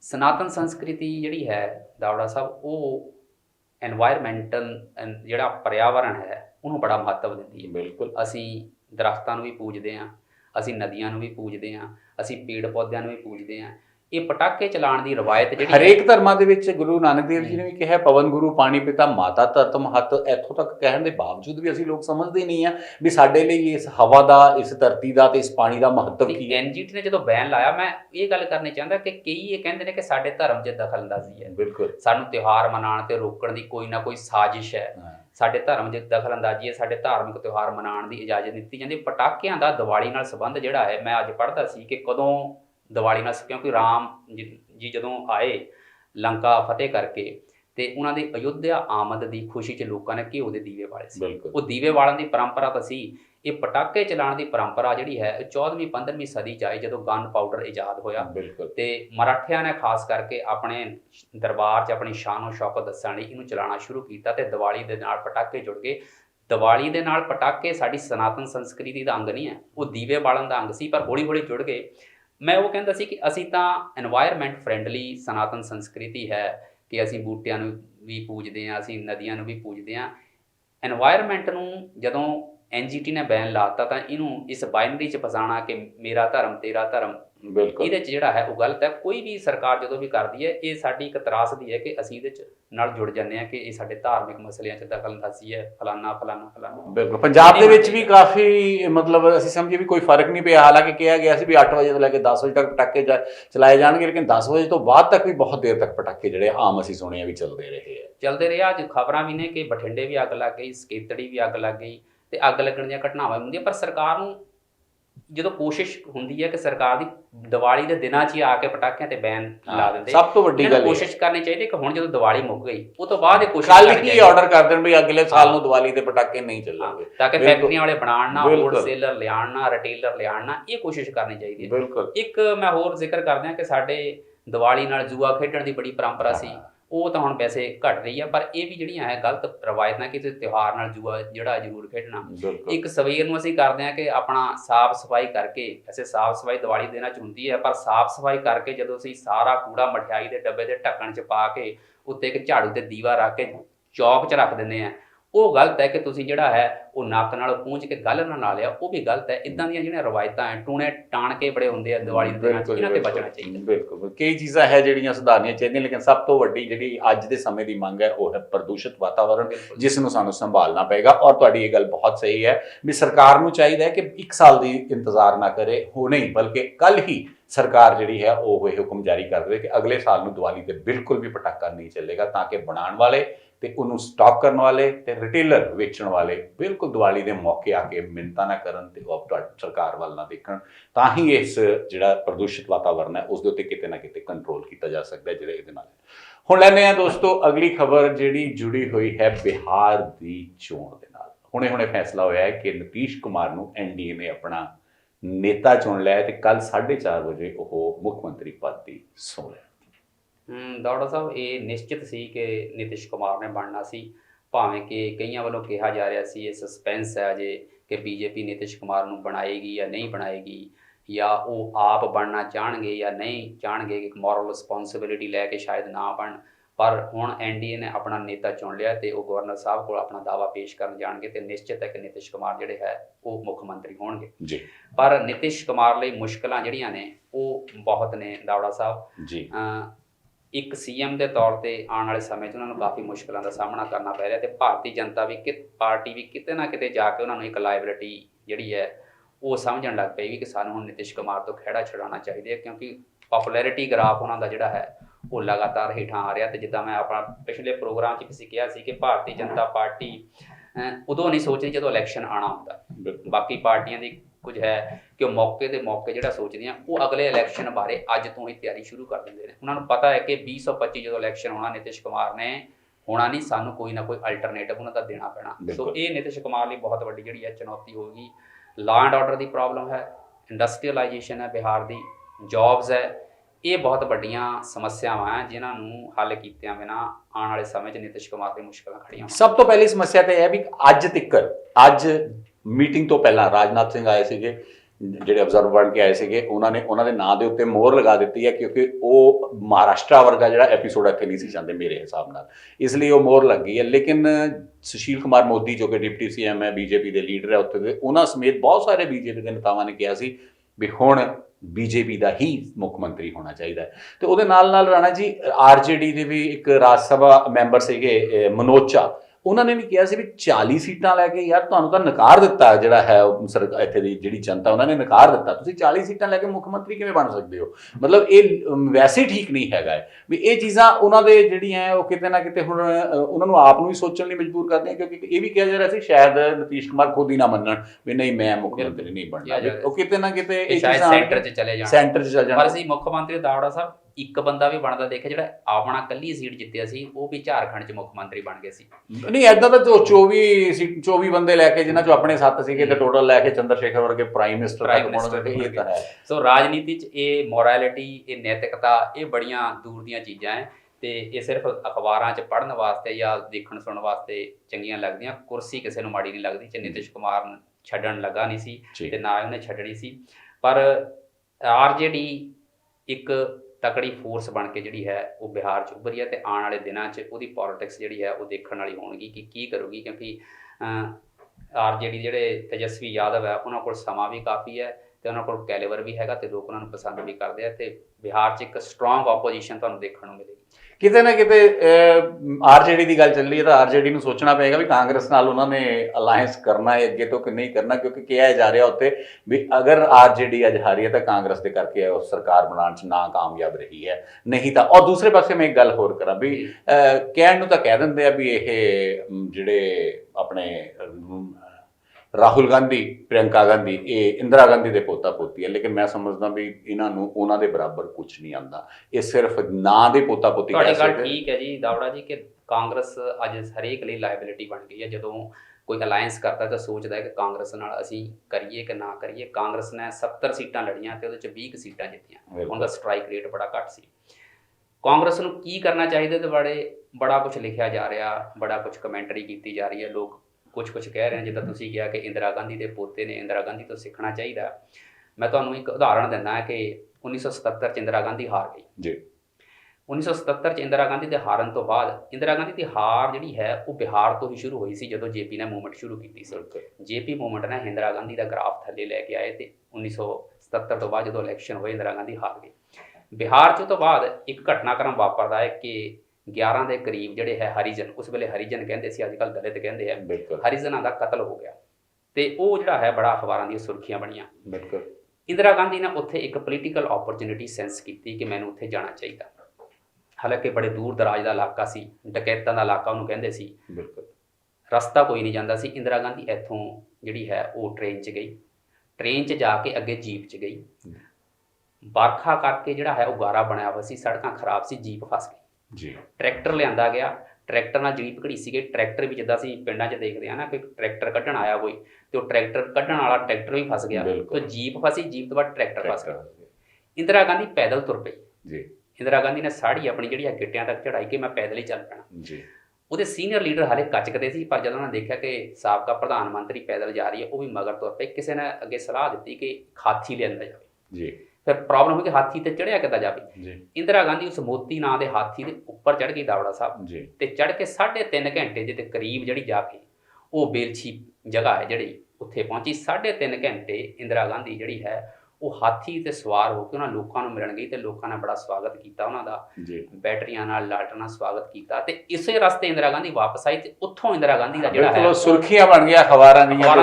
Speaker 2: ਸਨਾਤਨ ਸੰਸਕ੍ਰਿਤੀ ਜਿਹੜੀ ਹੈ ਦਾਵੜਾ ਸਾਹਿਬ ਉਹ এনवायरमेंटਲ ਜਿਹੜਾ ਪਰਿਆਵਰਣ ਹੈ ਉਹਨੂੰ ਬੜਾ ਮਹੱਤਵ ਦਿੰਦੀ ਹੈ।
Speaker 1: ਬਿਲਕੁਲ।
Speaker 2: ਅਸੀਂ ਦਰਖਤਾਂ ਨੂੰ ਵੀ ਪੂਜਦੇ ਹਾਂ ਅਸੀਂ ਨਦੀਆਂ ਨੂੰ ਵੀ ਪੂਜਦੇ ਹਾਂ ਅਸੀਂ ਪੇੜ ਪੌਦਿਆਂ ਨੂੰ ਵੀ ਪੂਜਦੇ ਹਾਂ। ਇਹ ਪਟਾਕੇ ਚਲਾਉਣ ਦੀ ਰਵਾਇਤ ਜਿਹੜੀ
Speaker 1: ਹਰੇਕ ਧਰਮਾਂ ਦੇ ਵਿੱਚ ਗੁਰੂ ਨਾਨਕ ਦੇਵ ਜੀ ਨੇ ਵੀ ਕਿਹਾ ਪਵਨ ਗੁਰੂ ਪਾਣੀ ਪਿਤਾ ਮਾਤਾ ਧਰਤ ਮਹਤ ਇੱਥੋਂ ਤੱਕ ਕਹਿਣ ਦੇ ਬਾਵਜੂਦ ਵੀ ਅਸੀਂ ਲੋਕ ਸਮਝਦੇ ਨਹੀਂ ਆ ਵੀ ਸਾਡੇ ਲਈ ਇਸ ਹਵਾ ਦਾ ਇਸ ਧਰਤੀ ਦਾ ਤੇ ਇਸ ਪਾਣੀ ਦਾ ਮਹੱਤਵ ਕੀ ਹੈ।
Speaker 2: ਐਨਜੀਟੀ ਨੇ ਜਦੋਂ ਬੈਨ ਲਾਇਆ ਮੈਂ ਇਹ ਗੱਲ ਕਰਨੀ ਚਾਹੁੰਦਾ ਕਿ ਕਈ ਇਹ ਕਹਿੰਦੇ ਨੇ ਕਿ ਸਾਡੇ ਧਰਮ 'ਚ ਦਖਲਅੰਦਾਜ਼ੀ ਹੈ।
Speaker 1: ਬਿਲਕੁਲ।
Speaker 2: ਸਾਨੂੰ ਤਿਉਹਾਰ ਮਨਾਉਣ ਤੇ ਰੋਕਣ ਦੀ ਕੋਈ ਨਾ ਕੋਈ ਸਾਜ਼ਿਸ਼ ਹਾਂ, ਸਾਡੇ ਧਰਮ 'ਚ ਦਖਲਅੰਦਾਜ਼ੀ ਹੈ ਸਾਡੇ ਧਾਰਮਿਕ ਤਿਉਹਾਰ ਮਨਾਉਣ ਦੀ ਇਜਾਜ਼ਤ ਦਿੱਤੀ ਜਾਂਦੀ। ਪਟਾਕਿਆਂ ਦਾ ਦੀਵਾਲੀ ਨਾਲ ਸੰਬੰਧ ਜਿਹੜਾ ਹੈ ਮੈਂ ਅੱਜ ਪੜ੍ਹਦਾ ਸੀ ਕਿ ਕਦੋਂ ਦੀਵਾਲੀ ਨਾਲ ਕਿਉਂਕਿ ਰਾਮ ਜੀ ਜਦੋਂ ਆਏ ਲੰਕਾ ਫਤਿਹ ਕਰਕੇ ਤੇ ਉਹਨਾਂ ਦੀ ਅਯੁੱਧਿਆ ਆਮਦ ਦੀ ਖੁਸ਼ੀ 'ਚ ਲੋਕਾਂ ਨੇ ਘਿਓ ਦੇ ਦੀਵੇ ਬਾਲੇ ਸੀ ਉਹ ਦੀਵੇ ਬਾਲਣ ਦੀ ਪਰੰਪਰਾ ਤਾਂ ਸੀ ਇਹ ਪਟਾਕੇ ਚਲਾਉਣ ਦੀ ਪਰੰਪਰਾ ਜਿਹੜੀ ਹੈ 14ਵੀਂ 15ਵੀਂ ਸਦੀ ਚ ਆਈ ਜਦੋਂ ਗਨ ਪਾਊਡਰ ਇਜਾਦ ਹੋਇਆ। ਤੇ ਮਰਾਠਿਆਂ ਨੇ ਖਾਸ ਕਰਕੇ ਆਪਣੇ ਦਰਬਾਰ 'ਚ ਆਪਣੀ ਸ਼ਾਨੋ ਸ਼ੌਕਤ ਦੱਸਣ ਲਈ ਇਹਨੂੰ ਚਲਾਉਣਾ ਸ਼ੁਰੂ ਕੀਤਾ ਤੇ ਦੀਵਾਲੀ ਦੇ ਨਾਲ ਪਟਾਕੇ ਜੁੜ ਗਏ। ਦੀਵਾਲੀ ਦੇ ਨਾਲ ਪਟਾਕੇ ਸਾਡੀ ਸਨਾਤਨ ਸੰਸਕ੍ਰਿਤੀ ਦਾ ਅੰਗ ਨਹੀਂ ਹੈ ਉਹ ਦੀਵੇ ਬਾਲਣ ਦਾ ਅੰਗ ਸੀ ਪਰ ਹੌਲੀ-ਹੌਲੀ ਜੁੜ ਗਏ। ਮੈਂ ਉਹ ਕਹਿੰਦਾ ਸੀ ਕਿ ਅਸੀਂ ਤਾਂ এনवायरमेंट ਫਰੈਂਡਲੀ ਸਨਾਤਨ ਸੰਸਕ੍ਰਿਤੀ ਹੈ ਕਿ ਅਸੀਂ ਬੂਟਿਆਂ ਨੂੰ ਵੀ ਪੂਜਦੇ ਹਾਂ ਅਸੀਂ ਨਦੀਆਂ ਨੂੰ ਵੀ ਪੂਜਦੇ ਹਾਂ। এনवायरमेंट ਨੂੰ ਜਦੋਂ ਐਨਜੀਟੀ ਨੇ ਬੈਨ ਲਾਤਾ ਤਾਂ ਇਹਨੂੰ ਇਸ ਬਾਈਨਰੀ 'ਚ ਫਸਾਣਾ ਕਿ ਮੇਰਾ ਧਰਮ ਤੇਰਾ ਧਰਮ।
Speaker 1: ਬਿਲਕੁਲ।
Speaker 2: ਇਹਦੇ 'ਚ ਜਿਹੜਾ ਹੈ ਉਹ ਗਲਤ ਹੈ। ਕੋਈ ਵੀ ਸਰਕਾਰ ਜਦੋਂ ਵੀ ਕਰਦੀ ਹੈ ਇਹ ਸਾਡੀ ਇੱਕ ਤਰਾਸਦੀ ਹੈ ਕਿ ਅਸੀਂ ਇਹਦੇ 'ਚ ਨਾਲ ਜੁੜ ਜਾਂਦੇ ਹਾਂ ਕਿ ਇਹ ਸਾਡੇ ਧਾਰਮਿਕ ਮਸਲਿਆਂ 'ਚ ਦਖਲਅੰਦਾਜ਼ੀ ਹੈ ਫਲਾਨਾ ਫਲਾਨਾ ਫਲਾਨਾ।
Speaker 1: ਬਿਲਕੁਲ। ਪੰਜਾਬ ਦੇ ਵਿੱਚ ਵੀ ਕਾਫੀ ਮਤਲਬ ਅਸੀਂ ਸਮਝੀਏ ਵੀ ਕੋਈ ਫ਼ਰਕ ਨਹੀਂ ਪਿਆ। ਹਾਲਾਂਕਿ ਕਿਹਾ ਗਿਆ ਸੀ ਵੀ 8 ਵਜੇ ਤੋਂ ਲੈ ਕੇ 10 ਵਜੇ ਤੱਕ ਪਟਾਕੇ ਚਲਾਏ ਜਾਣਗੇ ਲੇਕਿਨ 10 ਵਜੇ ਤੋਂ ਬਾਅਦ ਤੱਕ ਵੀ ਬਹੁਤ ਦੇਰ ਤੱਕ ਪਟਾਕੇ ਜਿਹੜੇ ਆਮ ਅਸੀਂ ਸੁਣੇ ਆ ਵੀ ਚੱਲਦੇ ਰਹੇ ਆ
Speaker 2: ਚੱਲਦੇ ਰਿਹਾ। ਅੱਜ ਖਬਰਾਂ ਵੀ ਨੇ ਕਿ ਬਠਿੰਡੇ ਵੀ ਅੱਗ ਲੱਗ ਗਈ ਸਕੇਤੜੀ ਵੀ ਅੱਗ ਲੱਗ ਗਈ। ਤੇ ਅੱਗ ਲੱਗਣ ਦੀਆਂ ਘਟਨਾਵਾਂ ਹੁੰਦੀਆਂ ਪਰ ਸਰਕਾਰ ਨੂੰ ਜਦੋਂ ਕੋਸ਼ਿਸ਼ ਹੁੰਦੀ ਹੈ ਕਿ ਸਰਕਾਰ ਦੀ ਦੀਵਾਲੀ ਦੇ ਦਿਨਾਂ 'ਚ ਹੀ ਆ ਕੇ ਪਟਾਕਿਆਂ ਤੇ ਬੈਨ ਲਾ ਦਿੰਦੇ।
Speaker 1: ਸਭ ਤੋਂ ਵੱਡੀ ਗੱਲ
Speaker 2: ਕੋਸ਼ਿਸ਼ ਕਰਨੀ ਚਾਹੀਦੀ ਕਿ ਹੁਣ ਜਦੋਂ ਦੀਵਾਲੀ ਮੁੱਕ ਗਈ ਉਹ ਤੋਂ ਬਾਅਦ ਇਹ ਕੋਸ਼ਿਸ਼ ਕਰਨੀ ਚਾਹੀਦੀ ਹੈ।
Speaker 1: ਆਰਡਰ ਕਰ ਦੇਣ ਵੀ ਅਗਲੇ ਸਾਲ ਨੂੰ ਦੀਵਾਲੀ ਦੇ ਪਟਾਕੇ ਨਹੀਂ ਚੱਲਣਗੇ।
Speaker 2: ਤਾਂ ਕਿ। ਫੈਕਟਰੀਆਂ ਵਾਲੇ ਬਣਾਉਣ ਨਾ। ਹੋਲਸੇਲਰ ਲਿਆਉਣ ਨਾ ਰਿਟੇਲਰ ਲਿਆਉਣ ਨਾ ਇਹ ਕੋਸ਼ਿਸ਼ ਕਰਨੀ ਚਾਹੀਦੀ ਹੈ।
Speaker 1: ਬਿਲਕੁਲ।
Speaker 2: ਇੱਕ ਮੈਂ ਹੋਰ ਜ਼ਿਕਰ ਕਰਦਿਆਂ ਕਿ ਸਾਡੇ ਦੀਵਾਲੀ ਨਾਲ ਜੂਆ ਖੇਡਣ ਦੀ ਬੜੀ ਪਰੰਪਰਾ ਸੀ। ਉਹ ਤਾਂ ਹੁਣ ਵੈਸੇ ਘਟ ਰਹੀ ਹੈ ਪਰ ਇਹ ਵੀ ਜਿਹੜੀਆਂ ਹੈ ਗਲਤ ਰਵਾਇਤਾਂ ਕਿ ਕਿਸੇ ਤਿਉਹਾਰ ਨਾਲ ਜੂਆ ਜਿਹੜਾ ਜ਼ਰੂਰ ਖੇਡਣਾ। ਇੱਕ ਸਵੇਰ ਨੂੰ ਅਸੀਂ ਕਰਦੇ ਹਾਂ ਕਿ ਆਪਣਾ ਸਾਫ਼ ਸਫ਼ਾਈ ਕਰਕੇ ਐਸੇ ਸਾਫ਼ ਸਫ਼ਾਈ ਦੀਵਾਲੀ ਦੇ ਚ ਹੁੰਦੀ ਹੈ ਪਰ ਸਾਫ਼ ਸਫ਼ਾਈ ਕਰਕੇ ਜਦੋਂ ਅਸੀਂ ਸਾਰਾ ਕੂੜਾ ਮਠਿਆਈ ਦੇ ਡੱਬੇ ਦੇ ਢੱਕਣ ਚ ਪਾ ਕੇ ਉੱਤੇ ਇੱਕ ਝਾੜੂ ਤੇ ਦੀਵਾ ਰੱਖ ਕੇ ਚੌਕ 'ਚ ਰੱਖ ਦਿੰਦੇ ਆ ਉਹ ਗਲਤ ਹੈ ਕਿ ਤੁਸੀਂ ਜਿਹੜਾ ਹੈ ਉਹ ਨੱਕ ਨਾਲ ਪੂੰਝ ਕੇ ਗੱਲ ਨਾਲ ਲਾ ਲਿਆ ਉਹ ਵੀ ਗਲਤ ਹੈ। ਇਦਾਂ ਦੀਆਂ ਜਿਹੜੀਆਂ ਰਵਾਇਤਾਂ ਹੈ ਟੂਣੇ ਟਾਣ ਕੇ ਬੜੇ ਹੁੰਦੇ ਆ ਦੀਵਾਲੀ ਦੇ ਦਿਨਾਂ 'ਚ ਇਹਨਾਂ ਤੇ ਬਚਣਾ ਚਾਹੀਦਾ।
Speaker 1: ਬਿਲਕੁਲ। ਕਈ ਚੀਜ਼ਾਂ ਹੈ ਜਿਹੜੀਆਂ ਸੁਧਾਰਨੀਆਂ ਚਾਹੀਦੀਆਂ ਲੇਕਿਨ ਸਭ ਤੋਂ ਵੱਡੀ ਜਿਹੜੀ ਅੱਜ ਦੇ ਸਮੇਂ ਦੀ ਮੰਗ ਹੈ ਉਹ ਹੈ ਪ੍ਰਦੂਸ਼ਿਤ ਵਾਤਾਵਰਣ ਜਿਸ ਨੂੰ ਸਾਨੂੰ ਸੰਭਾਲਣਾ ਪਏਗਾ। ਔਰ ਤੁਹਾਡੀ ਇਹ ਗੱਲ ਬਹੁਤ ਸਹੀ ਹੈ ਵੀ ਸਰਕਾਰ ਨੂੰ ਚਾਹੀਦਾ ਹੈ ਕਿ ਇੱਕ ਸਾਲ ਦੀ ਇੰਤਜ਼ਾਰ ਨਾ ਕਰੇ ਹੋ ਨਹੀਂ ਬਲਕਿ ਕੱਲ ਹੀ ਸਰਕਾਰ ਜਿਹੜੀ ਹੈ ਉਹ ਇਹ ਹੁਕਮ ਜਾਰੀ ਕਰ ਦੇਵੇ ਕਿ ਅਗਲੇ ਸਾਲ ਨੂੰ ਦੀਵਾਲੀ ਤੇ ਬਿਲਕੁਲ ਵੀ ਪਟਾਕਾ ਨਹੀਂ ਚੱਲੇਗਾ ਤਾਂ ਕਿ ਬਣਾਉਣ ਵਾਲੇ ਤੇ ਉਹਨੂੰ ਸਟਾਕ ਕਰਨ ਵਾਲੇ ਤੇ ਰਿਟੇਲਰ ਵੇਚਣ ਵਾਲੇ ਬਿਲਕੁਲ ਦੀਵਾਲੀ ਦੇ ਮੌਕੇ ਆ ਕੇ ਮਿੰਤਾ ਨਾ ਕਰਨ ਤੇ ਉਹ ਤੁਹਾਡੀ ਸਰਕਾਰ ਵੱਲ ਨਾ ਦੇਖਣ, ਤਾਂ ਹੀ ਇਸ ਜਿਹੜਾ ਪ੍ਰਦੂਸ਼ਿਤ ਵਾਤਾਵਰਨ ਹੈ ਉਸ ਦੇ ਉੱਤੇ ਕਿਤੇ ਨਾ ਕਿਤੇ ਕੰਟਰੋਲ ਕੀਤਾ ਜਾ ਸਕਦਾ ਜਿਹੜੇ ਇਹਦੇ ਨਾਲ ਹੁਣ ਲੈਂਦੇ ਆ ਦੋਸਤੋ, ਅਗਲੀ ਖਬਰ ਜਿਹੜੀ ਜੁੜੀ ਹੋਈ ਹੈ ਬਿਹਾਰ ਦੀ ਚੋਣ ਦੇ ਨਾਲ। ਹੁਣੇ ਹੁਣੇ ਫੈਸਲਾ ਹੋਇਆ ਹੈ ਕਿ ਨਤੀਸ਼ ਕੁਮਾਰ ਨੂੰ ਐਨਡੀਏ ਨੇ ਆਪਣਾ ਨੇਤਾ ਚੁਣ ਲਿਆ ਹੈ ਤੇ ਕੱਲ 4:30 ਵਜੇ ਉਹ ਮੁੱਖ ਮੰਤਰੀ ਪਦ ਦੀ ਸਹੁੰ ਲੈ
Speaker 2: ਦੌੜਾ ਸਾਹਿਬ ਇਹ ਨਿਸ਼ਚਿਤ ਸੀ ਕਿ ਨਿਤਿਸ਼ ਕੁਮਾਰ ਨੇ ਬਣਨਾ ਸੀ। ਭਾਵੇਂ ਕਿ ਕਈਆਂ ਵੱਲੋਂ ਕਿਹਾ ਜਾ ਰਿਹਾ ਸੀ ਇਹ ਸਸਪੈਂਸ ਹੈ ਅਜੇ ਕਿ ਬੀਜੇਪੀ ਨਿਤਿਸ਼ ਕੁਮਾਰ ਨੂੰ ਬਣਾਏਗੀ ਜਾਂ ਨਹੀਂ ਬਣਾਏਗੀ ਜਾਂ ਉਹ ਆਪ ਬਣਨਾ ਚਾਹਣਗੇ ਜਾਂ ਨਹੀਂ ਚਾਹਣਗੇ ਇੱਕ ਮੋਰਲ ਰਿਸਪੌਂਸਿਬਿਲਿਟੀ ਲੈ ਕੇ ਸ਼ਾਇਦ ਨਾ ਬਣ। ਪਰ ਹੁਣ ਐਨਡੀਏ ਨੇ ਆਪਣਾ ਨੇਤਾ ਚੁਣ ਲਿਆ ਤੇ ਉਹ ਗਵਰਨਰ ਸਾਹਿਬ ਕੋਲ ਆਪਣਾ ਦਾਵਾ ਪੇਸ਼ ਕਰਨ ਜਾਣਗੇ ਤੇ ਨਿਸ਼ਚਿਤ ਹੈ ਕਿ ਨਿਤਿਸ਼ ਕੁਮਾਰ ਜਿਹੜੇ ਹੈ ਉਹ ਮੁੱਖ ਮੰਤਰੀ ਹੋਣਗੇ।
Speaker 1: ਜੀ।
Speaker 2: ਪਰ ਨਿਤਿਸ਼ ਕੁਮਾਰ ਲਈ ਮੁਸ਼ਕਲਾਂ ਜਿਹੜੀਆਂ ਨੇ ਉਹ ਬਹੁਤ ਨੇ ਦਾਵੜਾ ਸਾਹਿਬ।
Speaker 1: ਜੀ।
Speaker 2: ਇੱਕ ਸੀਐਮ ਦੇ ਤੌਰ ਤੇ ਆਉਣ ਵਾਲੇ ਸਮੇਂ 'ਚ ਉਹਨਾਂ ਨੂੰ ਕਾਫੀ ਮੁਸ਼ਕਲਾਂ ਦਾ ਸਾਹਮਣਾ ਕਰਨਾ ਪੈ ਰਿਹਾ ਤੇ ਭਾਰਤੀ ਜਨਤਾ ਵੀ ਕਿ ਪਾਰਟੀ ਵੀ ਕਿਤੇ ਨਾ ਕਿਤੇ ਜਾ ਕੇ ਉਹਨਾਂ ਨੂੰ ਇੱਕ ਲਾਇਬਿਲਿਟੀ ਜਿਹੜੀ ਹੈ ਉਹ ਸਮਝਣ ਲੱਗ ਪਈ ਕਿ ਸਾਨੂੰ ਹੁਣ ਨਿਤਿਸ਼ ਕੁਮਾਰ ਤੋਂ ਖਹਿੜਾ ਛਡਾਉਣਾ ਚਾਹੀਦਾ ਹੈ ਕਿਉਂਕਿ ਪਪੂਲੈਰਿਟੀ ਗ੍ਰਾਫ ਉਹਨਾਂ ਦਾ ਜਿਹੜਾ ਹੈ ਉਹ ਲਗਾਤਾਰ ਹੇਠਾਂ ਆ ਰਿਹਾ ਤੇ ਜਿੱਦਾਂ ਮੈਂ ਆਪਣਾ ਪਿਛਲੇ ਪ੍ਰੋਗਰਾਮ 'ਚ ਕਿਸੇ ਕਿਹਾ ਸੀ ਕਿ ਭਾਰਤੀ ਜਨਤਾ ਪਾਰਟੀ ਉਦੋਂ ਨਹੀਂ ਸੋਚਦੀ ਜਦੋਂ ਇਲੈਕਸ਼ਨ ਆਣਾ ਹੁੰਦਾ। ਬਾਕੀ ਪਾਰਟੀਆਂ ਦੀ ਕੁਝ ਹੈ ਕਿ ਉਹ ਮੌਕੇ ਦੇ ਮੌਕੇ ਜਿਹੜਾ ਸੋਚਦੀਆਂ ਉਹ ਅਗਲੇ ਇਲੈਕਸ਼ਨ ਬਾਰੇ ਅੱਜ ਤੋਂ ਹੀ ਤਿਆਰੀ ਸ਼ੁਰੂ ਕਰ ਦਿੰਦੇ ਨੇ। ਉਹਨਾਂ ਨੂੰ ਪਤਾ ਹੈ ਕਿ 2025 ਜਦੋਂ ਇਲੈਕਸ਼ਨ ਹੋਣਾ ਨਿਤਿਸ਼ ਕੁਮਾਰ ਨੇ ਹੋਣਾ ਨਹੀਂ ਸਾਨੂੰ ਕੋਈ ਨਾ ਕੋਈ ਅਲਟਰਨੇਟਿਵ ਉਹਨਾਂ ਦਾ ਦੇਣਾ ਪੈਣਾ। ਸੋ। ਇਹ ਨਿਤਿਸ਼ ਕੁਮਾਰ ਲਈ ਬਹੁਤ ਵੱਡੀ ਜਿਹੜੀ ਹੈ ਚੁਣੌਤੀ ਹੋਊਗੀ। ਲਾ ਐਂਡ ਆਰਡਰ ਦੀ ਪ੍ਰੋਬਲਮ ਹੈ ਇੰਡਸਟਰੀਅਲਾਈਜੇਸ਼ਨ ਹੈ ਬਿਹਾਰ ਦੀ ਜੌਬਸ ਹੈ ਇਹ ਬਹੁਤ ਵੱਡੀਆਂ ਸਮੱਸਿਆਵਾਂ ਹੈ ਜਿਨ੍ਹਾਂ ਨੂੰ ਹੱਲ ਕੀਤਿਆਂ ਬਿਨਾ ਆਉਣ ਵਾਲੇ ਸਮੇਂ 'ਚ ਨਿਤਿਸ਼ ਕੁਮਾਰ ਦੀ ਮੁਸ਼ਕਲਾਂ ਖੜੀਆਂ
Speaker 1: ਸਭ ਤੋਂ ਪਹਿਲੀ ਸਮੱਸਿਆ ਤਾਂ ਇਹ ਹੈ ਵੀ ਅੱਜ ਤੱਕਰ ਅੱਜ ਮੀਟਿੰਗ ਤੋਂ ਪਹਿਲਾਂ ਰਾਜਨਾਥ ਸਿੰਘ ਆਏ ਸੀਗੇ ਜਿਹੜੇ ਅਬਜ਼ਰਵਰ ਬਣ ਕੇ ਆਏ ਸੀਗੇ ਉਹਨਾਂ ਨੇ ਉਹਨਾਂ ਦੇ ਨਾਂ ਦੇ ਉੱਤੇ ਮੋਹਰ ਲਗਾ ਦਿੱਤੀ ਹੈ ਕਿਉਂਕਿ ਉਹ ਮਹਾਰਾਸ਼ਟਰ ਵਰਗਾ ਜਿਹੜਾ ਐਪੀਸੋਡ ਇੱਥੇ ਨਹੀਂ ਸੀ ਜਾਂਦੇ ਮੇਰੇ ਹਿਸਾਬ ਨਾਲ। ਇਸ ਲਈ ਉਹ ਮੋਹਰ ਲੱਗ ਗਈ ਹੈ। ਲੇਕਿਨ ਸੁਸ਼ੀਲ ਕੁਮਾਰ ਮੋਦੀ ਜੋ ਕਿ ਡਿਪਟੀ ਸੀਐਮ ਹੈ ਬੀਜੇਪੀ ਦੇ ਲੀਡਰ ਹੈ ਉੱਥੇ ਦੇ ਉਹਨਾਂ ਸਮੇਤ ਬਹੁਤ ਸਾਰੇ ਬੀਜੇਪੀ ਦੇ ਨੇਤਾਵਾਂ ਨੇ ਕਿਹਾ ਸੀ ਵੀ ਹੁਣ ਬੀਜੇਪੀ ਦਾ ਹੀ ਮੁੱਖ ਮੰਤਰੀ ਹੋਣਾ ਚਾਹੀਦਾ ਹੈ। ਤੇ ਉਹਦੇ ਨਾਲ ਨਾਲ ਰਾਣਾ ਜੀ ਆਰਜੇਡੀ ਦੇ ਵੀ ਇੱਕ ਰਾਜ ਸਭਾ ਮੈਂਬਰ ਸੀਗੇ ਅਹ, ਮਨੋਜ ਝਾ ਉਹਨਾਂ ਨੇ ਵੀ ਕਿਹਾ ਸੀ ਵੀ 40 ਸੀਟਾਂ ਲੈ ਕੇ ਯਾਰ ਤੁਹਾਨੂੰ ਤਾਂ ਨਕਾਰ ਦਿੱਤਾ ਜਿਹੜਾ ਹੈ ਇੱਥੇ ਦੀ ਜਿਹੜੀ ਜਨਤਾ ਉਹਨਾਂ ਨੇ ਨਕਾਰ ਦਿੱਤਾ। ਤੁਸੀਂ 40 ਸੀਟਾਂ ਲੈ ਕੇ ਮੁੱਖ ਮੰਤਰੀ ਕਿਵੇਂ ਬਣ ਸਕਦੇ ਹੋ? ਮਤਲਬ ਇਹ ਵੈਸੇ ਠੀਕ ਨਹੀਂ ਹੈਗਾ। ਵੀ ਇਹ ਚੀਜ਼ਾਂ ਉਹਨਾਂ ਦੇ ਜਿਹੜੀਆਂ ਉਹ ਕਿਤੇ ਨਾ ਕਿਤੇ ਹੁਣ ਉਹਨਾਂ ਨੂੰ ਆਪ ਨੂੰ ਵੀ ਸੋਚਣ ਲਈ ਮਜਬੂਰ ਕਰਦੀਆਂ ਕਿਉਂਕਿ ਇਹ ਵੀ ਕਿਹਾ ਜਾ ਰਿਹਾ ਸੀ ਸ਼ਾਇਦ ਨਤੀਸ਼ ਕੁਮਾਰ ਖੁਦ ਹੀ ਨਾ ਮੰਨਣ ਵੀ ਨਹੀਂ ਮੈਂ ਮੁੱਖ। ਮੰਤਰੀ ਨਹੀਂ ਬਣਨਾ। ਉਹ ਕਿਤੇ ਨਾ ਕਿਤੇ
Speaker 2: ਇਹ ਸ਼ਾਇਦ ਸੈਂਟਰ 'ਚ ਚਲੇ ਜਾਣ।
Speaker 1: ਸੈਂਟਰ 'ਚ ਚੱਲ
Speaker 2: ਪਰ
Speaker 1: ਜਾਣਾ।
Speaker 2: ਅਸੀਂ ਮੁੱਖ ਮੰਤਰੀ ਦਾਵੜਾ ਸਾਹਿਬ ਇੱਕ ਬੰਦਾ ਵੀ ਬਣਦਾ ਦੇਖਿਆ ਜਿਹੜਾ ਆਪਣਾ ਕੱਲੀ ਸੀਟ ਜਿੱਤਿਆ ਸੀ ਉਹ ਵੀ ਝਾਰਖੰਡ 'ਚ ਮੁੱਖ ਮੰਤਰੀ ਬਣ ਗਏ ਸੀ।
Speaker 1: ਨਹੀਂ ਐਦਾਂ ਤਾਂ ਜੋ 24 ਸੀ 24 ਬੰਦੇ ਲੈ ਕੇ ਜਿਨ੍ਹਾਂ ਚੋਂ ਆਪਣੇ 7 ਸੀਗੇ ਤੇ ਟੋਟਲ ਲੈ ਕੇ ਚੰਦਰ ਸ਼ੇਖਰ ਵਰਗੇ ਪ੍ਰਾਈਮ ਮਿਨਿਸਟਰ ਤੱਕ ਪਹੁੰਚ
Speaker 2: Minister
Speaker 1: ਗਏ ਇਹ ਤਾਂ ਹੈ।
Speaker 2: ਸੋ ਰਾਜਨੀਤੀ 'ਚ ਇਹ ਮੋਰੈਲਿਟੀ ਇਹ ਨੈਤਿਕਤਾ ਇਹ ਬੜੀਆਂ ਦੂਰ ਦੀਆਂ ਚੀਜ਼ਾਂ ਹੈ ਤੇ ਇਹ ਸਿਰਫ ਅਖਬਾਰਾਂ 'ਚ ਪੜ੍ਹਨ ਵਾਸਤੇ ਜਾਂ ਦੇਖਣ ਸੁਣਨ ਵਾਸਤੇ ਚੰਗੀਆਂ ਲੱਗਦੀਆਂ ਕੁਰਸੀ ਕਿਸੇ ਨੂੰ ਮਾੜੀ ਨਹੀਂ ਲੱਗਦੀ ਜੇ ਨਿਤਿਸ਼ ਕੁਮਾਰ ਛੱਡਣ ਲੱਗਾ ਨਹੀਂ ਸੀ ਤੇ ਨਾ ਹੀ ਉਹਨੇ ਛੱਡਣੀ ਸੀ। ਪਰ ਆਰਜੇਡੀ ਇੱਕ ਤਕੜੀ ਫੋਰਸ ਬਣ ਕੇ ਜਿਹੜੀ ਹੈ ਉਹ ਬਿਹਾਰ 'ਚ ਉੱਭਰੀ ਹੈ ਤੇ ਆਉਣ ਵਾਲੇ ਦਿਨਾਂ 'ਚ ਉਹਦੀ ਪੋਲਿਟਿਕਸ ਜਿਹੜੀ ਹੈ ਉਹ ਦੇਖਣ ਵਾਲੀ ਹੋਣਗੀ ਕਿ ਕੀ ਕਰੂਗੀ ਕਿਉਂਕਿ ਆਰਜੇਡੀ ਜਿਹੜੇ ਤੇਜਸਵੀ ਯਾਦਵ ਹੈ, ਉਹਨਾਂ ਕੋਲ ਸਮਾਂ ਵੀ ਕਾਫੀ ਹੈ ਤੇ ਉਹਨਾਂ ਕੋਲ ਕੈਲੀਬਰ ਵੀ ਹੈਗਾ ਤੇ ਲੋਕ ਉਹਨਾਂ ਨੂੰ ਪਸੰਦ ਵੀ ਕਰਦੇ ਆ ਤੇ ਬਿਹਾਰ 'ਚ ਇੱਕ ਸਟਰੋਂਗ ਆਪੋਜੀਸ਼ਨ ਤੁਹਾਨੂੰ ਦੇਖਣ ਨੂੰ ਮਿਲੇਗੀ।
Speaker 1: ਕਿਤੇ ਨਾ ਕਿਤੇ ਆਰਜੇਡੀ ਦੀ ਗੱਲ ਚੱਲ ਰਹੀ ਹੈ ਤਾਂ ਆਰਜੇਡੀ ਨੂੰ ਸੋਚਣਾ ਪਏਗਾ ਵੀ ਕਾਂਗਰਸ ਨਾਲ ਉਹਨਾਂ ਨੇ ਅਲਾਈਅੰਸ ਕਰਨਾ ਹੈ, ਅੱਗੇ ਤੋਂ ਕਿ ਨਹੀਂ ਕਰਨਾ, ਕਿਉਂਕਿ ਕਿਹਾ ਜਾ ਰਿਹਾ ਉੱਤੇ ਵੀ ਅਗਰ ਆਰਜੇਡੀ ਅੱਜ ਹਾਰੀ ਹੈ ਤਾਂ ਕਾਂਗਰਸ ਦੇ ਕਰਕੇ ਉਹ ਸਰਕਾਰ ਬਣਾਉਣ 'ਚ ਨਾ ਕਾਮਯਾਬ ਰਹੀ ਹੈ। ਨਹੀਂ ਤਾਂ, ਔਰ ਦੂਸਰੇ ਪਾਸੇ ਮੈਂ ਇੱਕ ਗੱਲ ਹੋਰ ਕਰਾਂ ਵੀ ਕਹਿਣ ਨੂੰ ਤਾਂ ਕਹਿ ਦਿੰਦੇ ਆ ਵੀ ਇਹ, ਜਿਹੜੇ ਆਪਣੇ ਰਾਹੁਲ ਗਾਂਧੀ ਪ੍ਰਿਯੰਕਾ ਗਾਂਧੀ ਇਹ ਇੰਦਰਾ ਗਾਂਧੀ ਦੇ ਪੋਤਾ ਪੋਤੀ ਹੈ। ਲੇਕਿਨ ਮੈਂ ਸਮਝਦਾ ਵੀ ਇਹਨਾਂ ਨੂੰ ਉਹਨਾਂ ਦੇ ਬਰਾਬਰ ਕੁਝ ਨਹੀਂ ਆਂਦਾ ਇਹ ਸਿਰਫ ਨਾਂ ਦੇ ਪੋਤਾ ਪੋਤੀ
Speaker 2: ਤੁਹਾਡੀ
Speaker 1: ਕਹਿ
Speaker 2: ਗੱਲ
Speaker 1: ਸਕਦੇ।
Speaker 2: ਠੀਕ ਹੈ ਜੀ। ਦਾਵੜਾ ਜੀ ਕਿ ਕਾਂਗਰਸ ਅੱਜ ਹਰੇਕ ਲਈ ਲਾਇਬਿਲਿਟੀ ਬਣ ਗਈ ਹੈ। ਜਦੋਂ ਕੋਈ ਅਲਾਈਅੰਸ ਕਰਦਾ ਤਾਂ ਸੋਚਦਾ ਹੈ ਕਿ ਕਾਂਗਰਸ ਨਾਲ ਅਸੀਂ ਕਰੀਏ ਕਿ ਨਾ ਕਰੀਏ। ਕਾਂਗਰਸ ਨੇ 70 ਸੀਟਾਂ ਲੜੀਆਂ ਤੇ ਉਹਦੇ ਚ 20 ਕੁ ਸੀਟਾਂ ਜਿੱਤੀਆਂ।
Speaker 1: ਬਿਲਕੁਲ।
Speaker 2: ਉਹਦਾ ਸਟ੍ਰਾਈਕ ਰੇਟ ਬੜਾ ਘੱਟ ਸੀ। ਕਾਂਗਰਸ ਨੂੰ ਕੀ ਕਰਨਾ ਚਾਹੀਦਾ ਤੇ ਬੜੇ ਬੜਾ ਕੁਝ ਲਿਖਿਆ ਜਾ ਰਿਹਾ ਬੜਾ ਕੁਝ ਕਮੈਂਟਰੀ ਕੀਤੀ ਜਾ ਰਹੀ ਹੈ। ਲੋਕ ਕੁਝ ਕੁਝ ਕਹਿ ਰਹੇ ਨੇ ਜਿੱਦਾਂ ਤੁਸੀਂ ਕਿਹਾ ਕਿ ਇੰਦਰਾ ਗਾਂਧੀ ਦੇ ਪੋਤੇ ਨੇ ਇੰਦਰਾ ਗਾਂਧੀ ਤੋਂ ਸਿੱਖਣਾ ਚਾਹੀਦਾ। ਮੈਂ ਤੁਹਾਨੂੰ ਇੱਕ ਉਦਾਹਰਣ ਦਿੰਦਾ ਕਿ 1977 ਚ ਇੰਦਰਾ ਗਾਂਧੀ ਹਾਰ ਗਈ।
Speaker 1: ਜੀ।
Speaker 2: 1977 ਚ ਇੰਦਰਾ ਗਾਂਧੀ ਦੇ ਹਾਰਨ ਤੋਂ ਬਾਅਦ ਇੰਦਰਾ ਗਾਂਧੀ ਦੀ ਹਾਰ ਜਿਹੜੀ ਹੈ ਉਹ ਬਿਹਾਰ ਤੋਂ ਹੀ ਸ਼ੁਰੂ ਹੋਈ ਸੀ ਜਦੋਂ ਜੇਪੀ ਨੇ ਮੂਵਮੈਂਟ ਸ਼ੁਰੂ ਕੀਤੀ ਸੀ। ਜੇਪੀ ਮੂਵਮੈਂਟ ਨੇ ਇੰਦਰਾ ਗਾਂਧੀ ਦਾ ਗ੍ਰਾਫ ਥੱਲੇ ਲੈ ਕੇ ਆਏ ਤੇ 1977 ਤੋਂ ਬਾਅਦ ਜਦੋਂ ਇਲੈਕਸ਼ਨ ਹੋਏ ਇੰਦਰਾ ਗਾਂਧੀ ਹਾਰ ਗਈ। ਬਿਹਾਰ ਚ ਤੋਂ ਬਾਅਦ ਇੱਕ ਘਟਨਾਕ੍ਰਮ ਵਾਪਰਦਾ ਹੈ ਕਿ 11 ਦੇ ਕਰੀਬ ਜਿਹੜੇ ਹੈ ਹਰੀਜਨ ਉਸ ਵੇਲੇ ਹਰੀਜਨ ਕਹਿੰਦੇ ਸੀ ਅੱਜ ਕੱਲ ਦਲਿਤ ਕਹਿੰਦੇ ਆ। ਹਰੀਜਨਾਂ ਦਾ ਕਤਲ ਹੋ ਗਿਆ। ਤੇ ਉਹ ਜਿਹੜਾ ਹੈ ਬੜਾ ਅਖਬਾਰਾਂ ਦੀਆਂ ਸੁਰਖੀਆਂ ਬਣੀਆਂ।
Speaker 1: ਬਿਲਕੁਲ।
Speaker 2: ਇੰਦਰਾ ਗਾਂਧੀ ਨੇ ਉੱਥੇ ਇੱਕ ਪੋਲੀਟੀਕਲ ਓਪਰਚ्युनिटी ਸੈਂਸ ਕੀਤੀ ਕਿ ਮੈਨੂੰ ਉੱਥੇ ਜਾਣਾ ਚਾਹੀਦਾ। ਹਾਲਾਂਕਿ ਬੜੇ ਦੂਰ ਦਰਾਜ ਦਾ ਇਲਾਕਾ ਸੀ ਡਕੈਤਾਂ ਦਾ ਇਲਾਕਾ ਉਹਨੂੰ ਕਹਿੰਦੇ ਸੀ।
Speaker 1: ਬਿਲਕੁਲ।
Speaker 2: ਰਸਤਾ ਕੋਈ ਨਹੀਂ ਜਾਂਦਾ ਸੀ। ਇੰਦਰਾ ਗਾਂਧੀ ਇੱਥੋਂ ਜਿਹੜੀ ਹੈ ਉਹ ਟ੍ਰੇਨ 'ਚ ਗਈ। ਟ੍ਰੇਨ 'ਚ ਜਾ ਕੇ ਅੱਗੇ ਜੀਪ 'ਚ ਗਈ। ਬਾਰਖਾ ਕਰਕੇ ਜਿਹੜਾ ਹੈ ਉਹ ਗਾਰਾ ਬਣਿਆ ਹੋਇਆ ਸੀ। ਸੜਕਾਂ ਖਰਾਬ ਸੀ ਜੀਪ ਫਸ ਗਈ।
Speaker 1: ਜੀ।
Speaker 2: ਟਰੈਕਟਰ ਲਿਆਂਦਾ ਗਿਆ। ਟਰੈਕਟਰ ਨਾਲ ਜੀਪ ਘੜੀ ਸੀਗੇ ਟਰੈਕਟਰ ਵੀ ਜਿੱਦਾਂ ਅਸੀਂ ਪਿੰਡਾਂ 'ਚ ਦੇਖਦੇ ਆ ਨਾ ਕਿ ਟਰੈਕਟਰ ਕੱਢਣ ਆਇਆ ਕੋਈ ਤੇ ਉਹ ਟਰੈਕਟਰ ਕੱਢਣ ਵਾਲਾ ਟਰੈਕਟਰ ਵੀ ਫਸ ਗਿਆ। ਤੇ ਜੀਪ ਫਸੀ ਜੀਪ ਤੋਂ ਬਾਅਦ ਟਰੈਕਟਰ ਫਸ ਗਿਆ। ਇੰਦਰਾ ਗਾਂਧੀ ਪੈਦਲ ਤੁਰ ਪਈ।
Speaker 1: ਜੀ।
Speaker 2: ਇੰਦਰਾ ਗਾਂਧੀ ਨੇ ਸਾੜੀ ਆਪਣੀ ਜਿਹੜੀ ਆ ਗਿੱਟਿਆਂ ਤੱਕ ਚੜਾਈ ਕਿ ਮੈਂ ਪੈਦਲ ਹੀ ਚੱਲ ਪੈਣਾ।
Speaker 1: ਜੀ।
Speaker 2: ਉਹਦੇ ਸੀਨੀਅਰ ਲੀਡਰ ਹਾਲੇ ਕੱਚਕਦੇ ਸੀ ਪਰ ਜਦੋਂ ਉਹਨਾਂ ਨੇ ਦੇਖਿਆ ਕਿ ਸਾਬਕਾ ਪ੍ਰਧਾਨ ਮੰਤਰੀ ਪੈਦਲ ਜਾ ਰਹੀ ਹੈ ਉਹ ਵੀ ਮਗਰ ਤੁਰ ਪਏ। ਕਿਸੇ ਨੇ ਅੱਗੇ ਸਲਾਹ ਦਿੱਤੀ ਕਿ ਹਾਥੀ ਲਿਆਂਦਾ ਜਾਵੇ।
Speaker 1: ਜੀ।
Speaker 2: ਫਿਰ ਪ੍ਰੋਬਲਮ ਹੋਈ ਕਿ ਹਾਥੀ ਤੇ ਚੜਿਆ ਕਿੱਦਾਂ ਜਾਵੇ?
Speaker 1: ਜੀ।
Speaker 2: ਇੰਦਰਾ ਗਾਂਧੀ ਉਸ ਮੋਤੀ ਨਾਂ ਦੇ ਹਾਥੀ ਦੇ ਉੱਪਰ ਚੜ ਗਈ ਦਾਵੜਾ ਸਾਹਿਬ।
Speaker 1: ਜੀ।
Speaker 2: ਤੇ ਚੜ ਕੇ 3.5 ਘੰਟੇ ਦੇ ਕਰੀਬ ਜਿਹੜੀ ਜਾ ਕੇ ਉਹ ਬੇਲਛੀ ਜਗ੍ਹਾ ਹੈ ਜਿਹੜੀ ਉੱਥੇ ਪਹੁੰਚੀ। 3.5 ਘੰਟੇ ਇੰਦਰਾ ਗਾਂਧੀ ਜਿਹੜੀ ਹੈ ਉਹ ਹਾਥੀ ਤੇ ਸਵਾਰ ਹੋ ਕੇ ਉਹਨਾਂ ਲੋਕਾਂ ਨੂੰ ਮਿਲਣ ਗਈ ਤੇ ਲੋਕਾਂ ਨੇ ਬੜਾ ਸਵਾਗਤ ਕੀਤਾ ਉਹਨਾਂ ਦਾ।
Speaker 1: ਜੀ।
Speaker 2: ਬੈਟਰੀਆਂ ਨਾਲ ਲਾਲਟਾਂ ਨਾਲ ਸਵਾਗਤ ਕੀਤਾ ਤੇ ਇਸੇ ਰਸਤੇ ਇੰਦਰਾ ਗਾਂਧੀ ਵਾਪਸ ਆਈ ਤੇ ਉੱਥੋਂ ਇੰਦਰਾ ਗਾਂਧੀ ਦਾ ਜਿਹੜਾ ਹੈ
Speaker 1: ਸੁਰਖੀਆਂ ਬਣ ਗਿਆ ਅਖਬਾਰਾਂ ਦੀਆਂ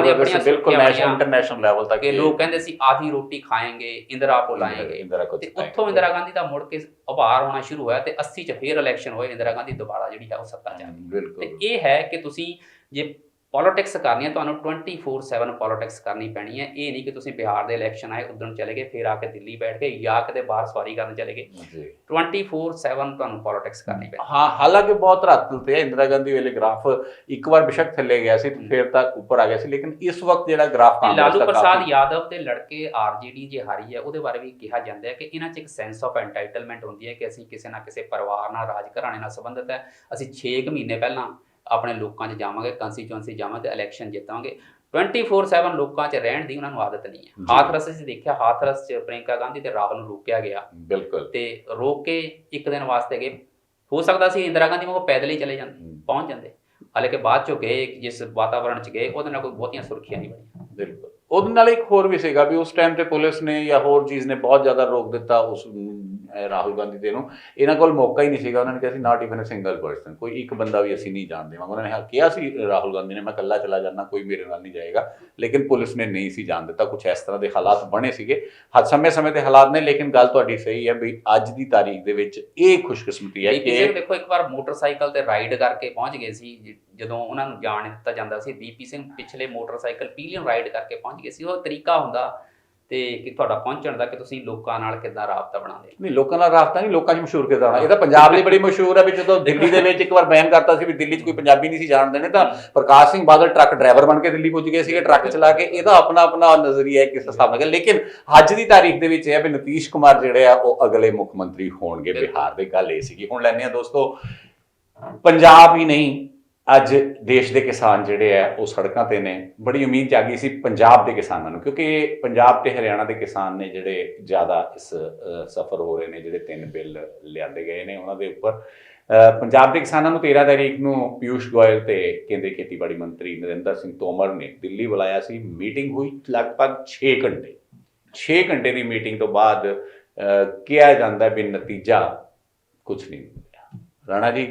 Speaker 1: ਬਿਲਕੁਲ ਨੈਸ਼ਨਲ। ਇੰਟਰਨੈਸ਼ਨਲ ਲੈਵਲ ਤੱਕ
Speaker 2: ਕਿ ਲੋਕ ਕਹਿੰਦੇ ਸੀ ਆਧੀ ਰੋਟੀ ਖਾਏਂਗੇ ਇੰਦਰਾ ਕੋ ਲਾਏਂਗੇ। ਤੇ ਉੱਥੋਂ ਇੰਦਰਾ ਗਾਂਧੀ ਦਾ ਮੁੜ ਕੇ ਉਭਾਰ ਹੋਣਾ ਸ਼ੁਰੂ ਹੋਇਆ ਤੇ 80 ਚ ਫੇਰ ਇਲੈਕਸ਼ਨ ਹੋਏ ਇੰਦਰਾ ਗਾਂਧੀ ਦੁਬਾਰਾ ਜਿਹੜੀ ਹੈ ਉਹ ਸੱਤਾ 'ਚ ਆ ਗਈ। ਤੇ ਇਹ ਹੈ ਕਿ ਤੁਸੀਂ ਜੇ ਪੋਲਿਟਿਕਸ ਕਰਨੀ ਹੈ ਤੁਹਾਨੂੰ 24/7 ਪੋਲਿਟਿਕਸ ਕਰਨੀ ਪੈਣੀ ਹੈ। ਇਹ ਨਹੀਂ ਕਿ ਤੁਸੀਂ ਬਿਹਾਰ ਦੇ ਇਲੈਕਸ਼ਨ ਆਏ ਉਦੋਂ ਚਲੇ ਗਏ ਫਿਰ ਆ ਕੇ ਦਿੱਲੀ ਬੈਠ ਗਏ ਜਾਂ ਕਿਤੇ ਬਾਹਰ ਸਵਾਰੀ ਕਰਨ ਚਲੇ ਗਏ।
Speaker 1: ਜੀ।
Speaker 2: 24/7 ਤੁਹਾਨੂੰ ਪੋਲਿਟਿਕਸ ਕਰਨੀ ਪੈਣੀ।
Speaker 1: ਹਾਂ ਹਾਲਾਂਕਿ ਬਹੁਤ ਰਾਤਲ ਤੇ ਇੰਦਰਾ ਗਾਂਧੀ ਵੇਲੇ ਗ੍ਰਾਫ ਇੱਕ ਵਾਰ ਬਿਸ਼ੱਕ ਥੱਲੇ ਗਿਆ ਸੀ ਫਿਰ ਤੱਕ ਉੱਪਰ ਆ ਗਿਆ ਸੀ ਲੇਕਿਨ ਇਸ ਵਕਤ ਜਿਹੜਾ ਗ੍ਰਾਫ ਕਾਂਗਰਸ
Speaker 2: ਲਾਲੂ
Speaker 1: ਦਾ
Speaker 2: ਪ੍ਰਸਾਦ
Speaker 1: ਕਾਫੀ
Speaker 2: ਯਾਦਵ ਦੇ ਲੜਕੇ ਆਰਜੇਡੀ ਜੇ ਹਾਰੀ ਹੈ ਉਹਦੇ ਬਾਰੇ ਵੀ ਕਿਹਾ ਜਾਂਦਾ ਹੈ ਕਿ ਇਹਨਾਂ 'ਚ ਇੱਕ ਸੈਂਸ ਆਫ ਐਂਟਾਈਟਲਮੈਂਟ ਹੁੰਦੀ ਹੈ ਕਿ ਅਸੀਂ ਕਿਸੇ ਨਾ ਕਿਸੇ ਪਰਿਵਾਰ ਨਾਲ ਰਾਜ ਘਰਾਣੇ ਨਾਲ ਸੰਬੰਧਿਤ ਹੈ। ਅਸੀਂ 6 ਮਹੀਨੇ ਪਹਿਲਾਂ ਆਪਣੇ ਲੋਕਾਂ 'ਚ ਜਾਵਾਂਗੇ ਕੰਸਟੀਚੁਐਂਸੀ ਜਾਵਾਂਗੇ ਤੇ ਇਲੈਕਸ਼ਨ ਜਿੱਤਾਂਗੇ। 24/7 ਲੋਕਾਂ 'ਚ ਰਹਿਣ ਦੀ ਉਹਨਾਂ ਨੂੰ ਆਦਤ ਨਹੀਂ ਹੈ। ਹਾਥਰਸ 'ਚ ਦੇਖਿਆ ਹਾਥਰਸ 'ਚ ਪ੍ਰਿੰਕਾ ਗਾਂਧੀ ਤੇ ਰਾਹੁਲ ਨੂੰ ਰੋਕਿਆ ਗਿਆ।
Speaker 1: ਬਿਲਕੁਲ।
Speaker 2: ਤੇ ਰੋਕ ਕੇ ਇੱਕ ਦਿਨ ਵਾਸਤੇ ਗਏ ਹੋ ਸਕਦਾ ਸੀ ਇੰਦਰਾ ਗਾਂਧੀ ਉਹ ਪੈਦਲ ਹੀ ਚਲੇ ਜਾਂਦੇ ਪਹੁੰਚ ਜਾਂਦੇ। ਹਾਲਾਂਕਿ ਬਾਅਦ ਚੋਂ ਗਏ ਜਿਸ ਵਾਤਾਵਰਣ 'ਚ ਗਏ ਉਹਦੇ ਨਾਲ ਕੋਈ ਬਹੁਤੀਆਂ ਸੁਰੱਖਿਆ ਨਹੀਂ ਬਣੀਆਂ।
Speaker 1: ਬਿਲਕੁਲ। ਉਹਦੇ ਨਾਲ ਇੱਕ ਹੋਰ ਵੀ ਸੀਗਾ ਵੀ ਉਸ ਟਾਈਮ ਤੇ ਪੁਲਿਸ ਨੇ ਜਾਂ ਹੋਰ ਚੀਜ਼ ਨੇ ਬਹੁਤ ਜ਼ਿਆਦਾ ਰੋਕ ਦਿੱਤਾ ਉਸ ਰਾਹੁਲ ਗਾਂਧੀ ਦੇ ਨੂੰ। ਇਹਨਾਂ ਕੋਲ ਮੌਕਾ ਹੀ ਨਹੀਂ ਸੀਗਾ। ਉਹਨਾਂ ਨੇ ਕਿਹਾ ਸੀ not even a single person ਕੋਈ ਇੱਕ ਬੰਦਾ ਵੀ ਅਸੀਂ ਨਹੀਂ ਜਾਣ ਦੇਵਾਂਗੇ ਉਹਨਾਂ ਨੇ ਕਿਹਾ ਸੀ ਰਾਹੁਲ ਗਾਂਧੀ ਨੇ ਮੈਂ ਇਕੱਲਾ ਚਲਾ ਜਾਣਾ ਕੋਈ ਮੇਰੇ ਨਾਲ ਨਹੀਂ ਜਾਏਗਾ। ਲੇਕਿਨ ਪੁਲਿਸ ਨੇ ਨਹੀਂ ਸੀ ਜਾਣ ਦਿੱਤਾ। ਕੁਝ ਇਸ ਤਰ੍ਹਾਂ ਦੇ ਹਾਲਾਤ ਬਣੇ ਸੀਗੇ। ਹਰ ਸਮੇਂ ਸਮੇਂ ਤੇ ਹਾਲਾਤ ਨੇ ਲੇਕਿਨ ਗੱਲ ਤੁਹਾਡੀ ਸਹੀ ਹੈ ਵੀ ਅੱਜ ਦੀ ਤਾਰੀਖ ਦੇ ਵਿੱਚ ਇਹ ਖੁਸ਼ਕਿਸਮਤੀ ਹੈ
Speaker 2: ਨੂੰ
Speaker 1: ਕਿ
Speaker 2: ਦੇਖੋ ਇੱਕ ਵਾਰ ਮੋਟਰਸਾਈਕਲ ਤੇ ਰਾਈਡ ਕਰਕੇ ਪਹੁੰਚ ਗਏ ਸੀ। ਜਦੋਂ ਉਹਨਾਂ ਨੂੰ ਜਾਣ ਦਿੱਤਾ ਜਾਂਦਾ ਸੀ ਵੀਪੀ ਸਿੰਘ ਪਿਛਲੇ ਮੋਟਰਸਾਈਕਲ ਪੀਲੀਅਨ ਰਾਈਡ ਕਰਕੇ ਪਹੁੰਚ ਗਏ ਸੀ। ਉਹ ਤਰੀਕਾ ਹੁੰਦਾ ਤੇ ਕਿ ਤੁਹਾਡਾ ਪਹੁੰਚਣ ਦਾ ਕਿ ਤੁਸੀਂ ਲੋਕਾਂ ਨਾਲ ਕਿੱਦਾਂ ਰਾਬਤਾ ਬਣਾਉਂਦੇ?
Speaker 1: ਨਹੀਂ ਲੋਕਾਂ ਨਾਲ ਰਾਬਤਾ ਨਹੀਂ ਲੋਕਾਂ 'ਚ ਮਸ਼ਹੂਰ ਕਿਦਾਂ? ਹੋਣਾ ਇਹ ਤਾਂ ਪੰਜਾਬ ਲਈ ਬੜੀ ਮਸ਼ਹੂਰ ਹੈ ਵੀ ਜਦੋਂ ਦਿੱਲੀ ਦੇ ਵਿੱਚ ਇੱਕ ਵਾਰ ਬੈਨ ਕਰਤਾ ਸੀ ਵੀ ਦਿੱਲੀ 'ਚ ਕੋਈ ਪੰਜਾਬੀ ਨਹੀਂ ਸੀ ਜਾਣ ਦੇਣੇ ਤਾਂ ਪ੍ਰਕਾਸ਼ ਸਿੰਘ ਬਾਦਲ ਟਰੱਕ ਡਰਾਈਵਰ ਬਣ ਕੇ ਦਿੱਲੀ ਪੁੱਜ ਗਏ ਸੀਗੇ ਟਰੱਕ ਚਲਾ ਕੇ। ਇਹਦਾ ਆਪਣਾ ਆਪਣਾ ਨਜ਼ਰੀਆ ਹੈ ਕਿਸ ਹਿਸਾਬ ਨਾਲ ਲੇਕਿਨ ਅੱਜ ਦੀ ਤਾਰੀਖ ਦੇ ਵਿੱਚ ਇਹ ਹੈ ਵੀ ਨਤੀਸ਼ ਕੁਮਾਰ ਜਿਹੜੇ ਆ ਉਹ ਅਗਲੇ ਮੁੱਖ ਮੰਤਰੀ ਹੋਣਗੇ। ਬਿਹਾਰ ਦੇ। ਗੱਲ ਇਹ ਸੀਗੀ। ਹੁਣ ਲੈਣੇ ਆ ਦੋਸਤੋ ਪੰਜਾਬ ਹੀ ਨਹੀਂ ਅੱਜ ਦੇਸ਼ ਦੇ ਕਿਸਾਨ ਜਿਹੜੇ ਆ, ਉਹ ਸੜਕਾਂ ਤੇ ਨੇ। ਬੜੀ ਉਮੀਦ ਜਾਗੀ ਸੀ ਪੰਜਾਬ ਦੇ ਕਿਸਾਨਾਂ ਨੂੰ, ਕਿਉਂਕਿ ਪੰਜਾਬ ਤੇ ਹਰਿਆਣਾ ਦੇ ਕਿਸਾਨ ਨੇ ਜਿਹੜੇ ਜ਼ਿਆਦਾ ਇਸ ਸਫਰ ਹੋ ਰਹੇ ਨੇ, ਜਿਹੜੇ ਤਿੰਨ ਬਿੱਲ ਲਿਆਂਦੇ ਗਏ ਨੇ ਉਹਨਾਂ ਦੇ ਉੱਪਰ। ਪੰਜਾਬ ਦੇ ਕਿਸਾਨਾਂ ਨੂੰ 13 ਤਾਰੀਖ ਨੂੰ ਪਿਊਸ਼ ਗੋਇਲ ਤੇ ਕੇਂਦਰੀ ਖੇਤੀਬਾੜੀ ਮੰਤਰੀ ਨਰਿੰਦਰ ਸਿੰਘ ਤੋਮਰ ਨੇ ਦਿੱਲੀ ਬੁਲਾਇਆ ਸੀ। ਮੀਟਿੰਗ ਹੋਈ ਲਗਭਗ 6 ਘੰਟੇ। 6 ਘੰਟੇ ਦੀ ਮੀਟਿੰਗ ਤੋਂ ਬਾਅਦ ਕਿਹਾ ਜਾਂਦਾ ਵੀ ਨਤੀਜਾ ਕੁਝ ਨਹੀਂ ਮਿਲਿਆ। ਰਾਣਾ ਜੀ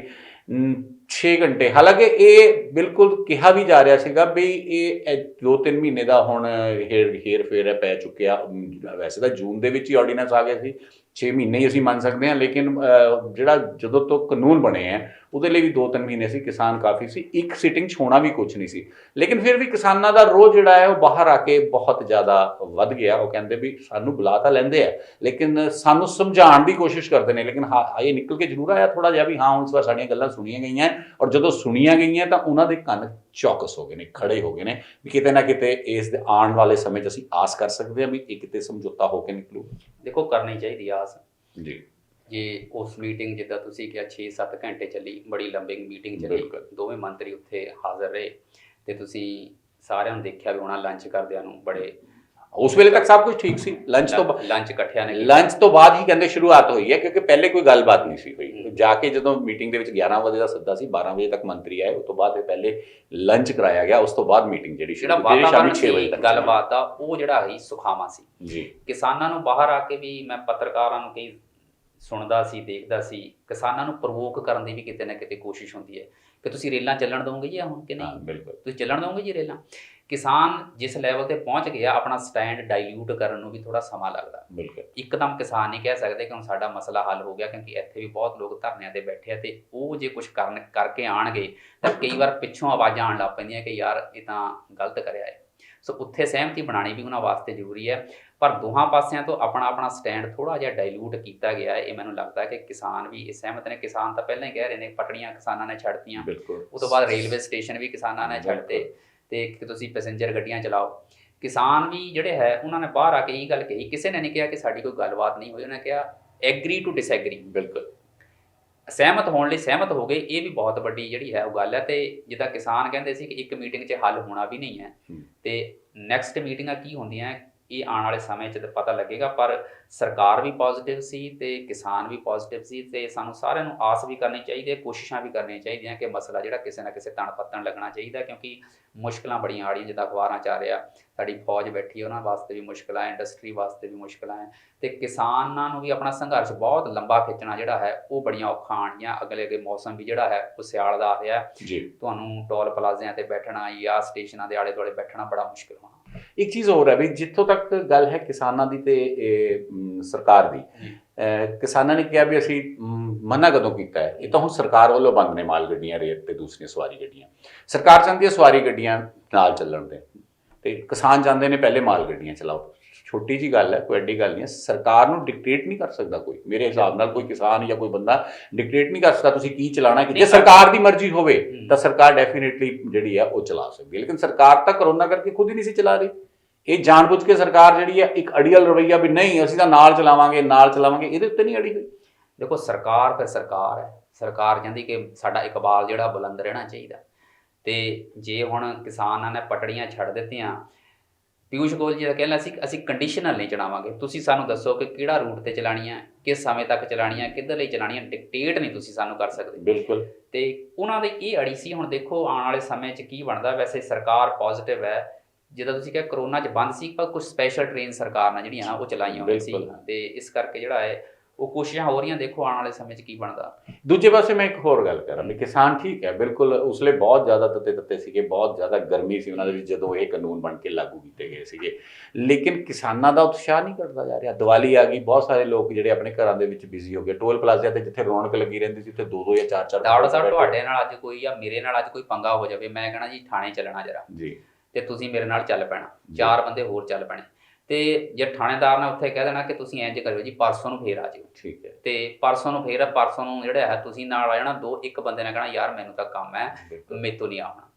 Speaker 1: 6 ਘੰਟੇ। ਹਾਲਾਂਕਿ ਇਹ ਬਿਲਕੁਲ ਕਿਹਾ ਵੀ ਜਾ ਰਿਹਾ ਸੀਗਾ ਵੀ ਇਹ 2-3 ਮਹੀਨੇ ਦਾ ਹੁਣ ਹੇਰ ਹੇਰ ਫੇਰ ਹੈ ਪੈ ਚੁੱਕਿਆ। ਵੈਸੇ ਤਾਂ ਜੂਨ ਦੇ ਵਿੱਚ ਹੀ ਆਰਡੀਨੈਂਸ ਆ ਗਿਆ ਸੀ। 6 ਮਹੀਨੇ ਹੀ ਅਸੀਂ ਮੰਨ ਸਕਦੇ ਹਾਂ, ਲੇਕਿਨ ਜਿਹੜਾ ਜਦੋਂ ਤੋਂ ਕਾਨੂੰਨ ਬਣੇ ਆ ਉਹਦੇ ਲਈ ਵੀ 2-3 ਮਹੀਨੇ ਸੀ ਕਿਸਾਨ ਕਾਫੀ ਸੀ ਇੱਕ ਸਿਟਿੰਗ 'ਚ ਹੋਣਾ ਵੀ ਕੁਝ ਨਹੀਂ ਸੀ। ਲੇਕਿਨ ਫਿਰ ਵੀ ਕਿਸਾਨਾਂ ਦਾ ਰੋਹ ਜਿਹੜਾ ਹੈ ਉਹ ਬਾਹਰ ਆ ਕੇ ਬਹੁਤ ਜ਼ਿਆਦਾ ਵੱਧ ਗਿਆ। ਉਹ ਕਹਿੰਦੇ ਵੀ ਸਾਨੂੰ ਬੁਲਾ ਤਾਂ ਲੈਂਦੇ ਆ ਲੇਕਿਨ ਸਾਨੂੰ ਸਮਝਾਉਣ ਦੀ ਕੋਸ਼ਿਸ਼ ਕਰਦੇ ਨੇ ਲੇਕਿਨ ਹਾਂ ਇਹ ਨਿਕਲ ਕੇ ਜ਼ਰੂਰ ਆਇਆ ਥੋੜਾ ਜਿਹਾ ਵੀ ਹਾਂ ਹੁਣ ਇਸ ਵਾਰ ਸਾਡੀਆਂ ਗੱਲਾਂ ਸੁਣੀਆਂ ਗਈਆਂ ਔਰ ਜਦੋਂ ਸੁਣੀਆਂ ਗਈਆਂ ਤਾਂ ਉਹਨਾਂ ਦੇ ਕੰਨ ਚੌਕਸ ਹੋ ਗਏ ਨੇ ਖੜੇ ਹੋ ਗਏ ਨੇ ਵੀ ਕਿਤੇ ਨਾ ਕਿਤੇ ਇਸ ਦੇ ਆਉਣ ਵਾਲੇ ਸਮੇਂ 'ਚ ਅਸੀਂ ਆਸ ਕਰ ਸਕਦੇ ਹਾਂ ਵੀ ਇਹ ਕਿਤੇ ਸਮਝੌਤਾ ਹੋ ਕੇ ਨਿਕਲੂ।
Speaker 2: ਦੇਖੋ ਕਰਨੀ ਚਾਹੀਦੀ ਆਸ।
Speaker 1: ਜੀ।
Speaker 2: ਜੇ ਉਸ ਮੀਟਿੰਗ ਜਿੱਦਾਂ ਤੁਸੀਂ ਕਿਹਾ 6-7 ਘੰਟੇ ਚੱਲੀ ਬੜੀ ਲੰਬੀ ਮੀਟਿੰਗ ਚੱਲੀ। ਦੋਵੇਂ ਮੰਤਰੀ ਉੱਥੇ ਹਾਜ਼ਰ ਰਹੇ ਤੇ ਤੁਸੀਂ ਸਾਰਿਆਂ ਨੂੰ ਦੇਖਿਆ ਵੀ ਉਹਨਾਂ ਲੰਚ ਕਰਦਿਆਂ ਨੂੰ ਬੜੇ
Speaker 1: ਉਸ ਵੇਲੇ ਤੱਕ ਸਭ ਕੁਝ ਠੀਕ ਸੀ ਲੰਚ ਤੋਂ
Speaker 2: ਲੰਚ ਇਕੱਠਿਆਂ ਨੇ।
Speaker 1: ਲੰਚ ਤੋਂ ਬਾਅਦ ਹੀ ਕਹਿੰਦੇ ਸ਼ੁਰੂਆਤ ਹੋਈ ਹੈ ਕਿਉਂਕਿ ਪਹਿਲੇ ਕੋਈ ਗੱਲਬਾਤ ਨਹੀਂ ਸੀ ਹੋਈ। ਜਾ ਕੇ ਜਦੋਂ ਮੀਟਿੰਗ ਦੇ ਵਿੱਚ 11 ਵਜੇ ਦਾ ਸੱਦਾ ਸੀ 12 ਵਜੇ ਤੱਕ ਮੰਤਰੀ ਆਏ ਉਸ ਤੋਂ ਬਾਅਦ ਪਹਿਲੇ ਲੰਚ ਕਰਾਇਆ ਗਿਆ ਉਸ ਤੋਂ ਬਾਅਦ ਮੀਟਿੰਗ ਜਿਹੜੀ ਸ਼ੁਰੂ ਜਿਹੜੀ
Speaker 2: ਵਾਤਾਵਰਣ
Speaker 1: ਸ਼ਾਮੀ 6 ਵਜੇ ਤੱਕ
Speaker 2: ਗੱਲਬਾਤ ਦਾ ਉਹ ਜਿਹੜਾ ਸੀ ਸੁਖਾਵਾਂ ਸੀ
Speaker 1: ਜੀ
Speaker 2: ਕਿਸਾਨਾਂ ਨੂੰ ਬਾਹਰ ਆ ਕੇ ਵੀ ਮੈਂ ਪੱਤਰਕਾਰਾਂ ਨੂੰ ਕਈ ਸੁਣਦਾ ਸੀ ਦੇਖਦਾ ਸੀ ਕਿਸਾਨਾਂ ਨੂੰ ਪ੍ਰਵੋਕ ਕਰਨ ਦੀ ਵੀ ਕਿਤੇ ਨਾ ਕਿਤੇ ਕੋਸ਼ਿਸ਼ ਹੁੰਦੀ ਹੈ। ਕਿ ਤੁਸੀਂ ਰੇਲਾਂ ਚੱਲਣ ਦੋਗੇ ਜੀ ਹੁਣ ਕਿ ਨਹੀਂ?
Speaker 1: ਬਿਲਕੁਲ।
Speaker 2: ਤੁਸੀਂ ਚੱਲਣ ਦੋਗੇ ਜੀ ਰੇਲਾਂ? ਕਿਸਾਨ ਜਿਸ ਲੈਵਲ ਤੇ ਪਹੁੰਚ ਗਿਆ ਆਪਣਾ ਸਟੈਂਡ ਡਾਈਲਿਊਟ ਕਰਨ ਨੂੰ ਵੀ ਥੋੜਾ ਸਮਾਂ ਲੱਗਦਾ।
Speaker 1: ਬਿਲਕੁਲ।
Speaker 2: ਇੱਕਦਮ ਕਿਸਾਨ ਨਹੀਂ ਕਹਿ ਸਕਦੇ ਕਿ ਹੁਣ ਸਾਡਾ ਮਸਲਾ ਹੱਲ ਹੋ ਗਿਆ ਕਿਉਂਕਿ ਇੱਥੇ ਵੀ ਬਹੁਤ ਲੋਕ ਧਰਨਿਆਂ ਤੇ ਬੈਠੇ ਆ ਤੇ ਉਹ ਜੇ ਕੁਝ ਕਰਨ ਕਰਕੇ ਆਣਗੇ ਤਾਂ ਕਈ ਵਾਰ ਪਿੱਛੋਂ ਆਵਾਜ਼ਾਂ ਆਉਣ ਲੱਗ ਪੈਂਦੀਆਂ ਕਿ ਯਾਰ ਇਹ ਤਾਂ ਗਲਤ ਕਰਿਆ ਹੈ ਸੋ ਉੱਥੇ ਸਹਿਮਤੀ ਬਣਾਉਣੀ ਵੀ ਉਹਨਾਂ ਵਾਸਤੇ ਜ਼ਰੂਰੀ ਹੈ। ਪਰ ਦੋਹਾਂ ਪਾਸਿਆਂ ਤੋਂ ਆਪਣਾ ਆਪਣਾ ਸਟੈਂਡ ਥੋੜਾ ਜਿਹਾ ਡਾਈਲੂਟ ਕੀਤਾ ਗਿਆ ਹੈ। ਇਹ ਮੈਨੂੰ ਲੱਗਦਾ ਹੈ ਕਿ ਕਿਸਾਨ ਵੀ ਇਹ ਸਹਿਮਤ ਨੇ। ਕਿਸਾਨ ਤਾਂ ਪਹਿਲਾਂ ਹੀ ਕਹਿ ਰਹੇ ਨੇ ਪਟੜੀਆਂ ਕਿਸਾਨਾਂ ਨੇ ਛੱਡਤੀਆਂ। ਉਸ ਤੋਂ ਬਾਅਦ ਰੇਲਵੇ ਸਟੇਸ਼ਨ ਵੀ ਕਿਸਾਨਾਂ ਨੇ ਛੱਡਤੇ ਤੇ ਕਿ ਤੁਸੀਂ ਪੈਸੇਂਜਰ ਗੱਡੀਆਂ ਚਲਾਓ। ਕਿਸਾਨ ਵੀ ਜਿਹੜੇ ਹੈ ਉਹਨਾਂ ਨੇ ਬਾਹਰ ਆ ਕੇ ਇਹ ਗੱਲ ਕਹੀ। ਕਿਸੇ ਨੇ ਨਹੀਂ ਕਿਹਾ ਕਿ ਸਾਡੀ ਕੋਈ ਗੱਲਬਾਤ ਨਹੀਂ ਹੋਈ। ਉਹਨਾਂ ਨੇ ਕਿਹਾ ਐਗਰੀ ਟੂ ਡਿਸਐਗਰੀ
Speaker 1: ਬਿਲਕੁਲ।
Speaker 2: ਸਹਿਮਤ ਹੋਣ ਲਈ ਸਹਿਮਤ ਹੋ ਗਏ। ਇਹ ਵੀ ਬਹੁਤ ਵੱਡੀ ਜਿਹੜੀ ਹੈ ਉਹ ਗੱਲ ਹੈ ਤੇ ਜਿੱਦਾਂ ਕਿਸਾਨ ਕਹਿੰਦੇ ਸੀ ਕਿ ਇੱਕ ਮੀਟਿੰਗ 'ਚ ਹੱਲ ਹੋਣਾ ਵੀ ਨਹੀਂ ਹੈ।
Speaker 1: ਹੂੰ।
Speaker 2: ਤੇ ਨੈਕਸਟ ਮੀਟਿੰਗਾਂ ਕੀ ਹੁੰਦੀਆਂ? ਇਹ ਆਉਣ ਵਾਲੇ ਸਮੇਂ 'ਚ ਤਾਂ ਪਤਾ ਲੱਗੇਗਾ, ਪਰ ਸਰਕਾਰ ਵੀ ਪੋਜ਼ਿਟਿਵ ਸੀ ਤੇ ਕਿਸਾਨ ਵੀ ਪੋਜ਼ਿਟਿਵ ਸੀ ਤੇ ਸਾਨੂੰ ਸਾਰਿਆਂ ਨੂੰ ਆਸ ਵੀ ਕਰਨੀ ਚਾਹੀਦੀ ਹੈ, ਕੋਸ਼ਿਸ਼ਾਂ ਵੀ ਕਰਨੀਆਂ ਚਾਹੀਦੀਆਂ ਕਿ ਮਸਲਾ ਜਿਹੜਾ ਕਿਸੇ ਨਾ ਕਿਸੇ ਤਣ ਪੱਤਣ ਲੱਗਣਾ ਚਾਹੀਦਾ ਕਿਉਂਕਿ ਮੁਸ਼ਕਲਾਂ ਬੜੀਆਂ ਆ ਰਹੀਆਂ ਜਿੱਦਾਂ ਅਖਬਾਰਾਂ 'ਚ ਆ ਰਿਹਾ ਸਾਡੀ ਫੌਜ ਬੈਠੀ ਹੈ ਉਹਨਾਂ ਵਾਸਤੇ ਵੀ ਮੁਸ਼ਕਲਾਂ ਹੈ ਇੰਡਸਟਰੀ ਵਾਸਤੇ ਵੀ ਮੁਸ਼ਕਲਾਂ ਹੈ ਤੇ ਕਿਸਾਨਾਂ ਨੂੰ ਵੀ ਆਪਣਾ ਸੰਘਰਸ਼ ਬਹੁਤ ਲੰਬਾ ਖਿੱਚਣਾ ਜਿਹੜਾ ਹੈ ਉਹ ਬੜੀਆਂ ਔਖਾਂ ਆਣੀਆਂ ਅਗਲੇ ਅਗੇ ਮੌਸਮ ਵੀ ਜਿਹੜਾ ਹੈ ਉਹ ਸਿਆਲ ਦਾ ਆ ਰਿਹਾ। ਤੁਹਾਨੂੰ ਟੋਲ ਪਲਾਜ਼ਿਆਂ ਤੇ ਬੈਠਣਾ ਜਾਂ ਸਟੇਸ਼ਨਾਂ ਦੇ ਆਲੇ ਦੁਆਲੇ ਬੈਠਣਾ ਬੜਾ ਮੁਸ਼ਕਲ ਹੋਣਾ।
Speaker 1: ਇੱਕ ਚੀਜ਼ ਹੋਰ ਹੈ ਵੀ ਜਿੱਥੋਂ ਤੱਕ ਗੱਲ ਹੈ ਕਿਸਾਨਾਂ ਦੀ ਤੇ ਸਰਕਾਰ ਦੀ ਕਿਸਾਨਾਂ ਨੇ ਕਿਹਾ ਵੀ ਅਸੀਂ ਮਨਾ ਕਦੋਂ ਕੀਤਾ ਹੈ? ਇਹ ਤਾਂ ਹੁਣ ਸਰਕਾਰ ਵੱਲੋਂ ਬੰਦ ਨੇ ਮਾਲ ਗੱਡੀਆਂ ਰੇਟ ਤੇ ਦੂਸਰੀਆਂ ਸਵਾਰੀ ਗੱਡੀਆਂ। ਸਰਕਾਰ ਚਾਹੁੰਦੀ ਹੈ ਸਵਾਰੀ ਗੱਡੀਆਂ ਨਾਲ ਚੱਲਣ ਦੇ। ਤੇ ਕਿਸਾਨ ਚਾਹੁੰਦੇ ਨੇ ਪਹਿਲੇ ਮਾਲ ਗੱਡੀਆਂ ਚਲਾਓ। ਛੋਟੀ ਜੀ ਗੱਲ ਹੈ ਕੋਈ ਐਡੀ ਗੱਲ ਨਹੀਂ ਹੈ। ਸਰਕਾਰ ਨੂੰ ਡਿਕਟੇਟ ਨਹੀਂ ਕਰ ਸਕਦਾ ਕੋਈ। ਮੇਰੇ ਹਿਸਾਬ ਨਾਲ ਕੋਈ ਕਿਸਾਨ ਜਾਂ ਕੋਈ ਬੰਦਾ ਡਿਕਟੇਟ ਨਹੀਂ ਕਰ ਸਕਦਾ ਤੁਸੀਂ ਕੀ ਚਲਾਣਾ ਕਿ ਜੇ ਸਰਕਾਰ ਦੀ ਮਰਜ਼ੀ ਹੋਵੇ। ਤਾਂ ਸਰਕਾਰ ਡੈਫੀਨਿਟਲੀ ਜਿਹੜੀ ਹੈ ਉਹ ਚਲਾ ਸਕਦੀ ਹੈ। ਲੇਕਿਨ ਸਰਕਾਰ ਤਾਂ ਕਰੋਨਾ ਕਰਕੇ ਖੁਦ ਹੀ ਨਹੀਂ ਸੀ ਚਲਾ ਰਹੀ। ਇਹ ਜਾਣਬੁੱਝ ਕੇ ਸਰਕਾਰ ਜਿਹੜੀ ਹੈ ਇੱਕ ਅੜੀਅਲ ਰਵਈਆ ਵੀ ਨਹੀਂ ਅਸੀਂ ਤਾਂ ਨਾਲ ਚਲਾਵਾਂਗੇ ਨਾਲ ਚਲਾਵਾਂਗੇ ਇਹਦੇ ਉੱਤੇ ਨਹੀਂ ਅੜੀ ਹੋਈ।
Speaker 2: ਦੇਖੋ ਸਰਕਾਰ ਫਿਰ ਸਰਕਾਰ ਹੈ। ਸਰਕਾਰ ਕਹਿੰਦੀ ਕਿ ਸਾਡਾ ਇਕਬਾਲ ਜਿਹੜਾ ਬੁਲੰਦ ਰਹਿਣਾ ਚਾਹੀਦਾ। ਤੇ ਜੇ ਹੁਣ ਕਿਸਾਨਾਂ ਨੇ ਪਟੜੀਆਂ ਛੱਡ ਦਿੱਤੀਆਂ ਪਿਊਸ਼ ਗੋਇਲ ਜੀ ਦਾ ਕਹਿਣਾ ਸੀ ਅਸੀਂ ਕੰਡੀਸ਼ਨਲ ਨਹੀਂ ਚਲਾਵਾਂਗੇ। ਤੁਸੀਂ ਸਾਨੂੰ ਦੱਸੋ ਕਿ ਕਿਹੜਾ ਰੂਟ ਤੇ ਚਲਾਣੀ ਹੈ ਕਿਸ ਸਮੇਂ ਤੱਕ ਚਲਾਣੀ ਹੈ ਕਿੱਧਰ ਲਈ ਚਲਾਣੀ ਹੈ ਡਿਕਟੇਟ ਨਹੀਂ ਤੁਸੀਂ ਸਾਨੂੰ ਕਰ ਸਕਦੇ।
Speaker 1: ਬਿਲਕੁਲ।
Speaker 2: ਤੇ ਉਹਨਾਂ ਦੀ ਇਹ ਅੜੀ ਸੀ ਹੁਣ ਦੇਖੋ ਆਉਣ ਵਾਲੇ ਸਮੇਂ 'ਚ ਕੀ ਬਣਦਾ ਵੈਸੇ ਸਰਕਾਰ ਪੋਜ਼ਿਟਿਵ ਹੈ ਜਿੱਦਾਂ ਤੁਸੀਂ ਕਿਹਾ ਕਰੋਨਾ 'ਚ ਬੰਦ ਸੀ ਪਰ ਕੁਝ ਸਪੈਸ਼ਲ ਟ੍ਰੇਨ ਸਰਕਾਰ ਨੇ ਜਿਹੜੀਆਂ ਉਹ ਚਲਾਈਆਂ ਹੋਈਆਂ ਸੀ। ਤੇ ਇਸ ਕਰਕੇ ਜਿਹੜਾ ਹੈ ਉਹ ਕੋਸ਼ਿਸ਼ਾਂ ਹੋ ਰਹੀਆਂ ਦੇਖੋ ਆਉਣ ਵਾਲੇ ਸਮੇਂ 'ਚ ਕੀ ਬਣਦਾ।
Speaker 1: ਦੂਜੇ ਪਾਸੇ ਮੈਂ ਇੱਕ ਹੋਰ ਗੱਲ ਕਰਾਂ ਵੀ ਕਿਸਾਨ ਠੀਕ ਹੈ ਬਿਲਕੁਲ ਉਸਲੇ ਬਹੁਤ ਜ਼ਿਆਦਾ ਤੱਤੇ ਤੱਤੇ ਸੀਗੇ ਬਹੁਤ ਜ਼ਿਆਦਾ ਗਰਮੀ ਸੀ ਉਹਨਾਂ ਦੇ ਵਿੱਚ ਜਦੋਂ ਇਹ ਕਾਨੂੰਨ ਬਣ ਕੇ ਲਾਗੂ ਕੀਤੇ ਗਏ ਸੀਗੇ। ਲੇਕਿਨ ਕਿਸਾਨਾਂ ਦਾ ਉਤਸ਼ਾਹ ਨਹੀਂ ਕਰਦਾ ਜਾ ਰਿਹਾ। ਦੀਵਾਲੀ ਆ ਗਈ ਬਹੁਤ ਸਾਰੇ ਲੋਕ ਜਿਹੜੇ ਆਪਣੇ ਘਰਾਂ ਦੇ ਵਿੱਚ ਬਿਜ਼ੀ ਹੋ ਗਏ। ਟੋਲ ਪਲਾਜ਼ਾ ਤੇ ਜਿੱਥੇ ਰੌਣਕ ਲੱਗੀ ਰਹਿੰਦੀ ਸੀ ਉੱਥੇ ਦੋ ਦੋ ਜਾਂ ਚਾਰ ਚਾਰ
Speaker 2: ਦਾਵੜਾ ਸਾਹਿਬ। ਤੁਹਾਡੇ ਨਾਲ ਅੱਜ ਕੋਈ ਜਾਂ ਮੇਰੇ ਨਾਲ ਅੱਜ ਕੋਈ ਪੰਗਾ ਹੋ ਜਾਵੇ ਮੈਂ ਕਹਣਾ ਜੀ ਥਾਣੇ ਚੱਲਣਾ ਜਰਾ।
Speaker 1: ਜੀ।
Speaker 2: ਤੇ ਤੁਸੀਂ ਮੇਰੇ ਨਾਲ ਚੱਲ ਪੈਣਾ। ਚਾਰ ਬੰਦੇ ਹੋਰ ਚੱਲ ਪੈਣੇ। ਤੇ ਜੇ ਥਾਣੇਦਾਰ ਨੇ ਉੱਥੇ ਕਹਿ ਦੇਣਾ ਕਿ ਤੁਸੀਂ ਇੰਜ ਕਰਿਓ ਜੀ ਪਰਸੋਂ ਨੂੰ ਫੇਰ ਆ ਜਿਓ।
Speaker 1: ਠੀਕ ਹੈ।
Speaker 2: ਤੇ ਪਰਸੋਂ ਨੂੰ ਫੇਰ ਪਰਸੋਂ ਨੂੰ ਜਿਹੜਾ ਹੈ ਤੁਸੀਂ ਨਾਲ ਆ ਜਾਣਾ ਦੋ ਇੱਕ ਬੰਦੇ ਨੇ ਕਹਣਾ ਯਾਰ ਮੈਨੂੰ ਤਾਂ ਕੰਮ ਹੈ। ਮੇਰੇ ਤੋਂ ਨਹੀਂ ਆਉਣਾ।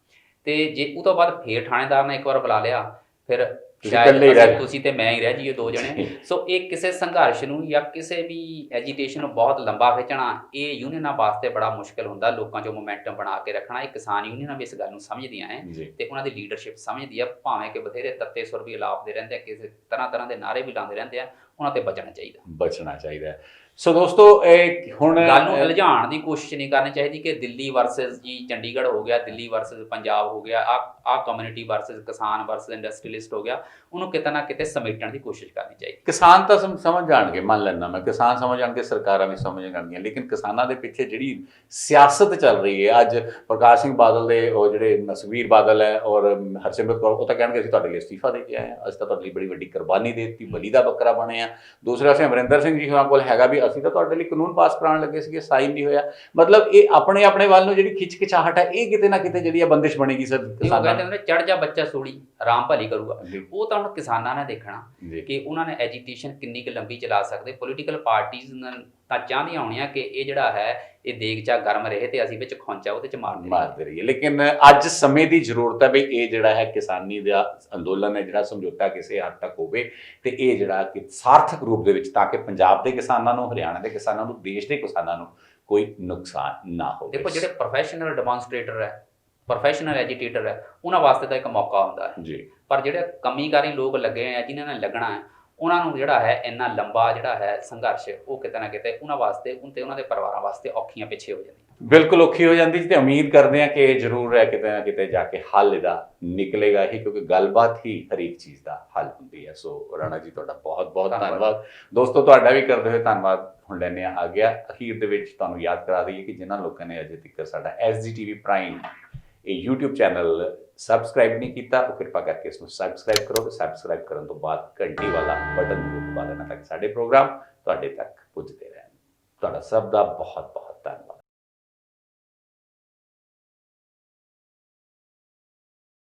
Speaker 2: ਤੇ ਜੇ ਉਹ ਤੋਂ ਬਾਅਦ ਫੇਰ ਥਾਣੇਦਾਰ ਨੇ ਇੱਕ ਵਾਰ ਬੁਲਾ ਲਿਆ ਫਿਰ ਸ਼ਾਇਦ
Speaker 1: ਇਕੱਲੇ ਹੀ ਰਹਿ।
Speaker 2: ਅਸੀਂ-
Speaker 1: ਜਾਓ।
Speaker 2: ਤੁਸੀਂ ਤੇ ਮੈਂ ਹੀ ਰਹਿ ਜਾਈਏ ਦੋ ਜਣੇ ਸੋ ਇਹ ਕਿਸੇ ਸੰਘਰਸ਼ ਨੂੰ ਜਾਂ ਕਿਸੇ ਵੀ ਐਜੀਟੇਸ਼ਨ ਨੂੰ ਬਹੁਤ ਲੰਬਾ ਖਿੱਚਣਾ ਇਹ ਯੂਨੀਅਨਾਂ ਵਾਸਤੇ ਬੜਾ ਮੁਸ਼ਕਲ ਹੁੰਦਾ ਲੋਕਾਂ 'ਚੋਂ ਮੋਮੈਂਟਮ ਬਣਾ ਕੇ ਰੱਖਣਾ। ਇਹ ਕਿਸਾਨ ਯੂਨੀਅਨਾਂ ਵੀ ਇਸ ਗੱਲ ਨੂੰ ਸਮਝਦੀਆਂ ਹੈ
Speaker 1: ਜੀ।
Speaker 2: ਤੇ ਉਹਨਾਂ ਦੀ ਲੀਡਰਸ਼ਿਪ ਸਮਝਦੀ ਆ ਭਾਵੇਂ ਕਿ ਬਥੇਰੇ ਤੱਤੇ ਸੁਰ ਵੀ ਲਾਪਦੇ ਰਹਿੰਦੇ ਆ ਕਿਸੇ ਤਰ੍ਹਾਂ ਤਰ੍ਹਾਂ ਦੇ ਨਾਰੇ ਵੀ ਲਾਉਂਦੇ ਰਹਿੰਦੇ ਆ ਉਹਨਾਂ ਤੇ ਬਚਣਾ ਚਾਹੀਦਾ।
Speaker 1: ਬਚਣਾ ਚਾਹੀਦਾ। ਹੈ ਸੋ ਦੋਸਤੋ ਇਹ ਹੁਣ
Speaker 2: ਗੱਲ ਨੂੰ ਉਲਝਾਉਣ ਦੀ ਕੋਸ਼ਿਸ਼ ਨਹੀਂ ਕਰਨੀ ਚਾਹੀਦੀ ਕਿ ਦਿੱਲੀ ਵਰਸਸ ਜੀ ਚੰਡੀਗੜ੍ਹ ਹੋ ਗਿਆ ਦਿੱਲੀ ਵਰਸਸ ਪੰਜਾਬ ਹੋ ਗਿਆ ਆ ਆ ਕਮਿਊਨਿਟੀ ਵਰਸਸ ਕਿਸਾਨ ਵਰਸਸ ਇੰਡਸਟਰੀਅਲਿਸਟ ਹੋ ਗਿਆ ਉਹਨੂੰ ਕਿਤੇ ਨਾ ਕਿਤੇ ਸਮੇਟਣ ਦੀ ਕੋਸ਼ਿਸ਼ ਕਰਨੀ ਚਾਹੀਦੀ।
Speaker 1: ਕਿਸਾਨ ਤਾਂ ਸਮ- ਸਮਝ ਜਾਣਗੇ ਮੰਨ ਲੈਣਾ ਮੈਂ ਕਿਸਾਨ ਸਮਝ ਜਾਣਗੇ ਸਰਕਾਰਾਂ ਵੀ ਸਮਝ ਜਾਣਗੀਆਂ ਲੇਕਿਨ ਕਿਸਾਨਾਂ ਦੇ ਪਿੱਛੇ ਜਿਹੜੀ ਸਿਆਸਤ ਚੱਲ ਰਹੀ ਹੈ ਅੱਜ ਪ੍ਰਕਾਸ਼ ਸਿੰਘ ਬਾਦਲ ਦੇ ਉਹ ਜਿਹੜੇ ਨਸਵੀਰ ਬਾਦਲ ਹੈ ਔਰ ਹਰਸਿਮਰਤ ਕੌਰ ਉਹ ਤਾਂ ਕਹਿਣਗੇ ਅਸੀਂ ਤੁਹਾਡੇ ਲਈ ਅਸਤੀਫਾ ਦੇ ਕੇ ਆਏ ਹਾਂ ਅਸੀਂ ਤਾਂ ਤੁਹਾਡੇ ਲਈ ਬੜੀ ਵੱਡੀ ਕੁਰਬਾਨੀ ਦੇ ਦਿੱਤੀ ਬਲੀ ਦਾ ਬੱਕਰਾ ਬਣੇ ਆ ਦੂਸਰੇ ਪਾਸੇ ਅਮਰਿੰਦਰ ਸਿੰਘ ਜੀ ਹੋਰਾਂ ਕੋਲ ਹੈਗਾ ਵੀ ਅਸੀਂ ਤਾਂ ਤੁਹਾਡੇ ਲਈ ਕਾਨੂੰਨ ਪਾਸ ਕਰਾਉਣ ਲੱਗੇ ਸੀਗੇ ਸਾਈਨ ਨਹੀਂ ਹੋਇਆ। ਮਤਲਬ ਇਹ ਆਪਣੇ ਆਪਣੇ ਵੱਲ ਨੂੰ ਜਿਹੜੀ ਖਿੱਚਕਿਚਾਹਟ ਹੈ ਇਹ ਕਿਤੇ ਨਾ ਕਿਤੇ ਜਿਹੜੀ ਆ ਬੰਦਿਸ਼ ਬਣੇਗੀ ਸਰ ਕਿਸਾਨਾਂ
Speaker 2: ਕਹਿੰਦੇ ਹੁੰਦੇ ਚੜ ਜਾ ਬੱਚਾ ਸੂੜੀ ਆਰਾਮ ਭਲੀ ਕਰੂਗਾ। ਉਹ ਤਾਂ ਹੁਣ ਕਿਸਾਨਾਂ ਨੇ ਦੇਖਣਾ ਕਿ ਉਹਨਾਂ ਨੇ ਐਜੀਟੇਸ਼ਨ ਕਿੰਨੀ ਕੁ ਲੰਬੀ ਚਲਾ ਸਕਦੇ ਪੋਲੀਟੀਕਲ ਪਾਰਟੀਆਂ ਤਾਂ ਚਾਹੁੰਦੀਆਂ ਹੋਣੀਆਂ ਕਿ ਇਹ ਜਿਹੜਾ ਹੈ ਇਹ ਦੇਗ ਚਾ ਗਰਮ ਰਹੇ ਤੇ ਅਸੀਂ ਵਿੱਚ ਖੌਂਚਾ ਉਹਦੇ ਚ ਮਾਰਦੇ ਰਹੀਏ।
Speaker 1: ਮਾਰਦੇ ਰਹੀਏ। ਲੇਕਿਨ ਅੱਜ ਸਮੇਂ ਦੀ ਜ਼ਰੂਰਤ ਹੈ ਵੀ ਇਹ ਜਿਹੜਾ ਹੈ ਕਿਸਾਨੀ ਦਾ ਅੰਦੋਲਨ ਹੈ ਜਿਹੜਾ ਸਮਝੌਤਾ ਕਿਸੇ ਹੱਦ ਤੱਕ ਹੋਵੇ ਤੇ ਇਹ ਜਿਹੜਾ ਕਿ ਸਾਰਥਕ ਰੂਪ ਦੇ ਵਿੱਚ ਤਾਂ ਕਿ ਪੰਜਾਬ ਦੇ ਕਿਸਾਨਾਂ ਨੂੰ ਹਰਿਆਣਾ ਦੇ ਕਿਸਾਨਾਂ ਨੂੰ ਦੇਸ਼ ਦੇ ਕਿਸਾਨਾਂ ਨੂੰ ਕੋਈ ਨੁਕਸਾਨ ਨਾ ਹੋਵੇ।
Speaker 2: ਦੇਖੋ ਜਿਹੜੇ ਪ੍ਰੋਫੈਸ਼ਨਲ ਡੈਮੋਨਸਟ੍ਰੇਟਰ ਹੈ ਪ੍ਰੋਫੈਸ਼ਨਲ ਐਜੀਟੇਟਰ ਹੈ ਉਹਨਾਂ ਵਾਸਤੇ ਤਾਂ ਇੱਕ ਮੌਕਾ ਹੁੰਦਾ ਹੈ।
Speaker 1: ਜੀ।
Speaker 2: ਪਰ ਜਿਹੜੇ ਕਮੀਕਾਰੀ ਲੋਕ ਲੱਗੇ ਆ ਜਿਨ੍ਹਾਂ ਨੇ ਲੱਗਣਾ ਹੈ ਉਹਨਾਂ ਨੂੰ ਜਿਹੜਾ ਹੈ ਇੰਨਾ ਲੰਬਾ ਜਿਹੜਾ ਹੈ ਸੰਘਰਸ਼ ਉਹ ਕਿਤੇ ਨਾ ਕਿਤੇ ਉਹਨਾਂ ਵਾਸਤੇ ਉਹਨਾਂ ਤੇ ਉਹਨਾਂ ਦੇ ਪਰਿਵਾਰਾਂ ਵਾਸਤੇ ਔਖੀਆਂ ਪਿੱਛੇ ਹੋ ਜਾਂਦੀਆਂ।
Speaker 1: ਬਿਲਕੁਲ ਔਖੀ ਹੋ ਜਾਂਦੀ ਤੇ ਉਮੀਦ ਕਰਦੇ ਹਾਂ ਕਿ ਇਹ ਜ਼ਰੂਰ ਹੈ ਕਿਤੇ ਨਾ ਕਿਤੇ ਜਾ ਕੇ ਹੱਲ ਇਹਦਾ ਨਿਕਲੇਗਾ ਹੀ ਕਿਉਂਕਿ ਗੱਲਬਾਤ ਹੀ ਹਰੇਕ ਚੀਜ਼ ਦਾ ਹੱਲ ਹੁੰਦੀ ਹੈ। ਸੋ ਰਾਣਾ ਜੀ ਤੁਹਾਡਾ ਬਹੁਤ ਬਹੁਤ ਧੰਨਵਾਦ। ਦੋਸਤੋ ਤੁਹਾਡਾ ਵੀ ਕਰਦੇ ਹੋਏ ਧੰਨਵਾਦ। ਹੁਣ ਲੈਣੇ ਆ ਗਿਆ ਅਖੀਰ ਦੇ ਵਿੱਚ ਤੁਹਾਨੂੰ ਯਾਦ ਕਰਾ ਦਈਏ ਕਿ ਜਿਨ੍ਹਾਂ ਲੋਕਾਂ ਨੇ ਅਜੇ ਤੱਕ ਸਾਡਾ ਐਸਜੀਟੀਵੀ ਪ੍ਰਾਈਮ ਇਹ YouTube ਚੈਨਲ ਸਬਸਕ੍ਰਾਈਬ ਨਹੀਂ ਕੀਤਾ ਉਹ ਕਿਰਪਾ ਕਰਕੇ ਇਸ ਨੂੰ ਸਬਸਕ੍ਰਾਈਬ ਕਰੋ ਤੇ ਸਬਸਕ੍ਰਾਈਬ ਕਰਨ ਤੋਂ ਬਾਅਦ ਘੰਟੀ ਵਾਲਾ ਬਟਨ ਜ਼ਰੂਰ ਦਬਾ ਦੇਣਾ ਤਾਂ ਕਿ ਸਾਡੇ ਪ੍ਰੋਗਰਾਮ ਤੁਹਾਡੇ ਤੱਕ ਪੁੱਜਦੇ ਰਹਿਣ। ਤੁਹਾਡਾ ਸਭ ਦਾ ਬਹੁਤ ਬਹੁਤ ਧੰਨਵਾਦ।